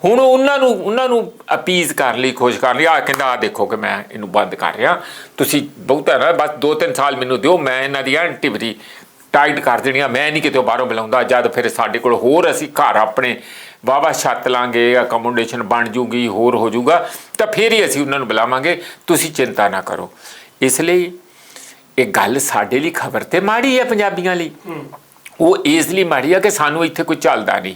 ਹੁਣ ਉਹਨਾਂ ਨੂੰ ਉਹਨਾਂ ਨੂੰ ਅਪੀਜ਼ ਕਰ ਲਈ, ਖੁਸ਼ ਕਰ ਲਈ, ਆ ਕਹਿੰਦਾ ਆ ਦੇਖੋ ਕਿ ਮੈਂ ਇਹਨੂੰ ਬੰਦ ਕਰ ਰਿਹਾ। ਤੁਸੀਂ ਬਹੁਤਾ ਨਾ, ਬਸ 2-3 ਸਾਲ ਮੈਨੂੰ ਦਿਓ, ਮੈਂ ਇਹਨਾਂ ਦੀ ਐਂਟੀਵਰੀ ਟਾਈਟ ਕਰ ਦੇਣੀਆਂ ਮੈਂ ਨਹੀਂ ਕਿਤੇ ਬਾਹਰੋਂ ਬੁਲਾਉਂਦਾ, ਜਦ ਫਿਰ ਸਾਡੇ ਕੋਲ ਹੋਰ ਅਸੀਂ ਘਰ ਆਪਣੇ ਵਾਵਾ ਛੱਤ ਲਾਂਗੇ ਅਕਮੋਡੇਸ਼ਨ ਬਣ ਜੂਗੀ, ਹੋਰ ਹੋ ਜੂਗਾ, ਤਾਂ ਫਿਰ ਹੀ ਅਸੀਂ ਉਹਨਾਂ ਨੂੰ ਬੁਲਾਵਾਂਗੇ। ਤੁਸੀਂ ਚਿੰਤਾ ਨਾ ਕਰੋ। ਇਸ ਲਈ ਇਹ ਗੱਲ ਸਾਡੇ ਲਈ ਖਬਰ ਤੇ ਮਾੜੀ ਹੈ ਪੰਜਾਬੀਆਂ ਲਈ। ਉਹ ਇਸ ਲਈ ਮਾੜੀ ਆ ਕਿ ਸਾਨੂੰ ਇੱਥੇ ਕੋਈ ਚੱਲਦਾ ਨਹੀਂ।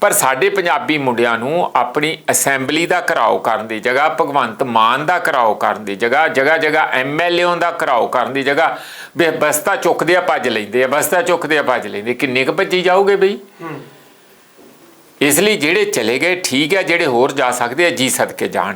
ਪਰ ਸਾਡੇ ਪੰਜਾਬੀ ਮੁੰਡਿਆਂ ਨੂੰ ਆਪਣੀ ਅਸੈਂਬਲੀ ਦਾ ਘਰਾਓ ਕਰਨ ਦੀ ਜਗ੍ਹਾ, ਭਗਵੰਤ ਮਾਨ ਦਾ ਘਰਾਓ ਕਰਨ ਦੀ ਜਗ੍ਹਾ ਜਗ੍ਹਾ ਜਗ੍ਹਾ ਐਮਐਲਏਆਂ ਦਾ ਘਰਾਓ ਕਰਨ ਦੀ ਜਗ੍ਹਾ, ਬੇ ਬਸਤਾ ਚੁੱਕਦੇ ਆ, ਭੱਜ ਲੈਂਦੇ ਆ, ਬਸਤਾ ਚੁੱਕਦੇ ਆ, ਭੱਜ ਲੈਂਦੇ ਕਿੰਨੇ ਕੁ ਭੱਜੀ ਜਾਓਗੇ ਬਈ? ਇਸ ਲਈ ਜਿਹੜੇ ਚਲੇ ਗਏ ਠੀਕ ਹੈ ਜਿਹੜੇ ਹੋਰ ਜਾ ਸਕਦੇ ਆ ਜੀ ਸਦਕੇ ਜਾਣ।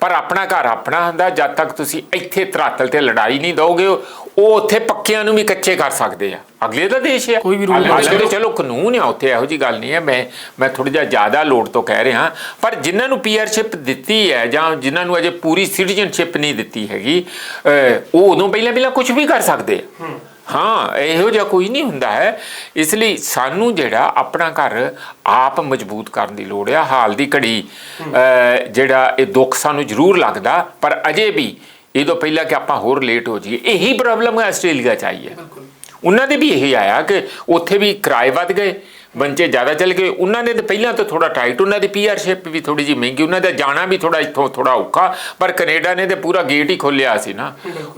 ਪਰ ਆਪਣਾ ਘਰ ਆਪਣਾ ਹੁੰਦਾ ਜਦ ਤੱਕ ਤੁਸੀਂ ਇੱਥੇ ਧਰਾਤਲ ਤੇ ਲੜਾਈ ਨਹੀਂ ਦੋਗੇ ਉਹ ਉੱਥੇ ਪੱਕਿਆਂ ਨੂੰ ਵੀ ਕੱਚੇ ਕਰ ਸਕਦੇ ਆ। ਅਗਲੇ ਦਾ ਦੇਸ਼ ਹੈ ਕੋਈ ਵੀ ਹਾਲੇ ਨਹੀਂ ਚਲੋ ਕਾਨੂੰਨ ਆ ਉੱਥੇ ਇਹੋ ਜੀ ਗੱਲ ਨਹੀਂ ਹੈ। ਮੈਂ ਮੈਂ ਥੋੜੀ ਜਿਹਾ ਜ਼ਿਆਦਾ ਲੋਡ ਤੋਂ ਕਹਿ ਰਿਹਾ। ਪਰ ਜਿਨ੍ਹਾਂ ਨੂੰ ਪੀਆਰਸ਼ਿਪ ਦਿੱਤੀ ਹੈ ਜਾਂ ਜਿਨ੍ਹਾਂ ਨੂੰ ਅਜੇ ਪੂਰੀ ਸਿਟੀਜ਼ਨਸ਼ਿਪ ਨਹੀਂ ਦਿੱਤੀ ਹੈਗੀ ਉਹ ਉਦੋਂ ਪਹਿਲਾਂ ਪਹਿਲਾਂ ਕੁਝ ਵੀ ਕਰ ਸਕਦੇ ਆ। ਹਾਂ ਇਹੋ ਜਿਹਾ ਕੋਈ ਨਹੀਂ ਹੁੰਦਾ ਹੈ। ਇਸ ਲਈ ਸਾਨੂੰ ਜਿਹੜਾ ਆਪਣਾ ਘਰ ਆਪ ਮਜ਼ਬੂਤ ਕਰਨ ਦੀ ਲੋੜ ਆ ਹਾਲ ਦੀ ਘੜੀ। ਜਿਹੜਾ ਇਹ ਦੁੱਖ ਸਾਨੂੰ ਜ਼ਰੂਰ ਲੱਗਦਾ ਪਰ ਅਜੇ ਵੀ ਇਹ ਤੋਂ ਪਹਿਲਾਂ ਕਿ ਆਪਾਂ ਹੋਰ ਲੇਟ ਹੋ ਜਾਈਏ ਇਹੀ ਪ੍ਰੋਬਲਮ ਹੈ ਆਸਟ੍ਰੇਲੀਆ ਚ ਆਈ ਹੈ। ਉਹਨਾਂ ਦੇ ਵੀ ਇਹ ਆਇਆ ਕਿ ਉੱਥੇ ਵੀ ਕਿਰਾਏ ਵੱਧ ਗਏ। ਬੰਚੇ ਜ਼ਿਆਦਾ ਚੱਲ ਗਏ। ਉਹਨਾਂ ਨੇ ਤਾਂ ਪਹਿਲਾਂ ਤਾਂ ਥੋੜਾ ਟਾਈਟ ਉਹਨਾਂ ਦੀ ਪੀਆਰਸ਼ਿਪ ਵੀ ਥੋੜੀ ਜਿਹੀ ਮਹਿੰਗੀ ਉਹਨਾਂ ਦਾ ਜਾਣਾ ਵੀ ਥੋੜਾ ਇੱਥੋਂ ਥੋੜਾ ਔਖਾ ਪਰ ਕੈਨੇਡਾ ਨੇ ਤੇ ਪੂਰਾ ਗੇਟ ਹੀ ਖੋਲਿਆ ਸੀ ਨਾ।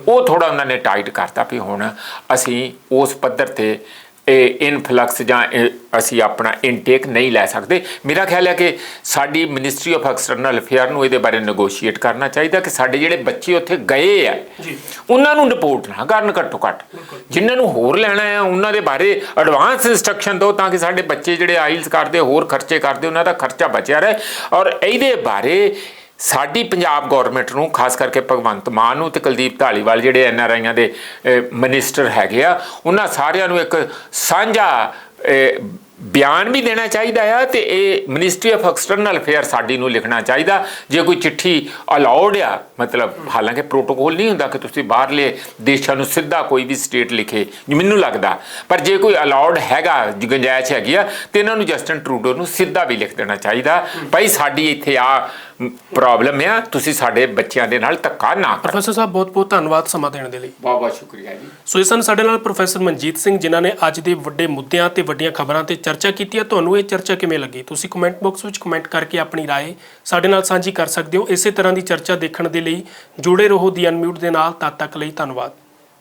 ਉਹ ਥੋੜਾ ਉਹਨਾਂ ਨੇ ਟਾਈਟ ਕਰਤਾ ਵੀ ਹੁਣ ਅਸੀਂ ਉਸ ਪੱਧਰ ਤੇ ਇਨਫਲਕਸ ਜਾਂ ਇਹ ਅਸੀਂ ਆਪਣਾ ਇਨਟੇਕ ਨਹੀਂ ਲੈ ਸਕਦੇ। ਮੇਰਾ ਖਿਆਲ ਹੈ ਕਿ ਸਾਡੀ ਮਿਨਿਸਟਰੀ ਆਫ ਐਕਸਟਰਨਲ ਅਫੇਅਰ ਨੂੰ ਇਹਦੇ ਬਾਰੇ ਨੈਗੋਸ਼ੀਏਟ ਕਰਨਾ ਚਾਹੀਦਾ ਕਿ ਸਾਡੇ ਜਿਹੜੇ ਬੱਚੇ ਉੱਥੇ ਗਏ ਆ। ਉਹਨਾਂ ਨੂੰ ਰਿਪੋਰਟ ਨਾ ਕਰਨ ਘੱਟੋ ਘੱਟ। ਜਿਨ੍ਹਾਂ ਨੂੰ ਹੋਰ ਲੈਣਾ ਹੈ ਉਹਨਾਂ ਦੇ ਬਾਰੇ ਐਡਵਾਂਸ ਇੰਸਟਰਕਸ਼ਨ ਦਿਓ ਤਾਂ ਕਿ ਸਾਡੇ ਬੱਚੇ ਜਿਹੜੇ ਆਇਲਸ ਕਰਦੇ ਹੋਰ ਖਰਚੇ ਕਰਦੇ ਉਹਨਾਂ ਦਾ ਖਰਚਾ ਬਚਿਆ ਰਹੇ। ਔਰ ਇਹਦੇ ਬਾਰੇ ਸਾਡੀ ਪੰਜਾਬ ਗਵਰਨਮੈਂਟ ਨੂੰ, ਖਾਸ ਕਰਕੇ ਭਗਵੰਤ ਮਾਨ ਨੂੰ ਤੇ ਕੁਲਦੀਪ ਢਾਲੀਵਾਲ ਜਿਹੜੇ ਐਨ ਆਰ ਆਈਆਂ ਦੇ ਮਿਨਿਸਟਰ ਹੈਗੇ ਆ, ਉਹਨਾਂ ਸਾਰਿਆਂ ਨੂੰ ਇੱਕ ਸਾਂਝਾ ਬਿਆਨ ਵੀ ਦੇਣਾ ਚਾਹੀਦਾ ਆ ਤੇ ਇਹ ਮਿਨਿਸਟਰੀ ਆਫ ਐਕਸਟਰਨਲ ਅਫੇਅਰ ਸਾਡੀ ਨੂੰ ਲਿਖਣਾ ਚਾਹੀਦਾ। ਜੇ ਕੋਈ ਚਿੱਠੀ ਅਲਾਉਡ ਆ, ਮਤਲਬ ਹਾਲਾਂਕਿ ਪ੍ਰੋਟੋਕੋਲ ਨਹੀਂ ਹੁੰਦਾ ਕਿ ਤੁਸੀਂ ਬਾਹਰਲੇ ਦੇਸ਼ਾਂ ਨੂੰ ਸਿੱਧਾ ਕੋਈ ਵੀ ਸਟੇਟ ਲਿਖੇ, ਮੈਨੂੰ ਲੱਗਦਾ। ਪਰ ਜੇ ਕੋਈ ਅਲਾਉਡ ਹੈਗਾ ਗੁੰਜਾਇਸ਼ ਹੈਗੀ ਆ, ਤੇ ਇਹਨਾਂ ਨੂੰ ਜਸਟਨ ਟਰੂਡੋ ਨੂੰ ਸਿੱਧਾ ਵੀ ਲਿਖ ਦੇਣਾ ਚਾਹੀਦਾ। ਭਾਈ ਸਾਡੀ ਇੱਥੇ ਆ ਪ੍ਰੋਬਲਮ ਆ ਤੁਸੀਂ ਸਾਡੇ ਬੱਚਿਆਂ ਦੇ ਨਾਲ ਧੱਕਾ ਨਾ ਕਰੋ ਪ੍ਰੋਫੈਸਰ ਸਾਹਿਬ ਬਹੁਤ ਬਹੁਤ ਧੰਨਵਾਦ ਸਮਾਂ ਦੇਣ ਦੇ ਲਈ ਬਹੁਤ ਬਹੁਤ ਸ਼ੁਕਰੀਆ ਜੀ ਸੋ ਇਸ ਸਨ ਸਾਡੇ ਨਾਲ ਪ੍ਰੋਫੈਸਰ ਮਨਜੀਤ ਸਿੰਘ ਜਿਨ੍ਹਾਂ ਨੇ ਅੱਜ ਦੇ ਵੱਡੇ ਮੁੱਦਿਆਂ ਤੇ ਵੱਡੀਆਂ ਖਬਰਾਂ ਤੇ ਚਰਚਾ ਕੀਤੀ ਹੈ ਤੁਹਾਨੂੰ ਇਹ ਚਰਚਾ ਕਿਵੇਂ ਲੱਗੀ ਤੁਸੀਂ ਕਮੈਂਟ ਬਾਕਸ ਵਿੱਚ ਕਮੈਂਟ ਕਰਕੇ ਆਪਣੀ رائے ਸਾਡੇ ਨਾਲ ਸਾਂਝੀ ਕਰ ਸਕਦੇ ਹੋ ਇਸੇ ਤਰ੍ਹਾਂ ਦੀ ਚਰਚਾ ਦੇਖਣ ਦੇ ਲਈ ਜੁੜੇ ਰਹੋ ਦੀ ਅਨਮਿਊਟ ਦੇ ਨਾਲ ਤਦ ਤੱਕ ਲਈ ਧੰਨਵਾਦ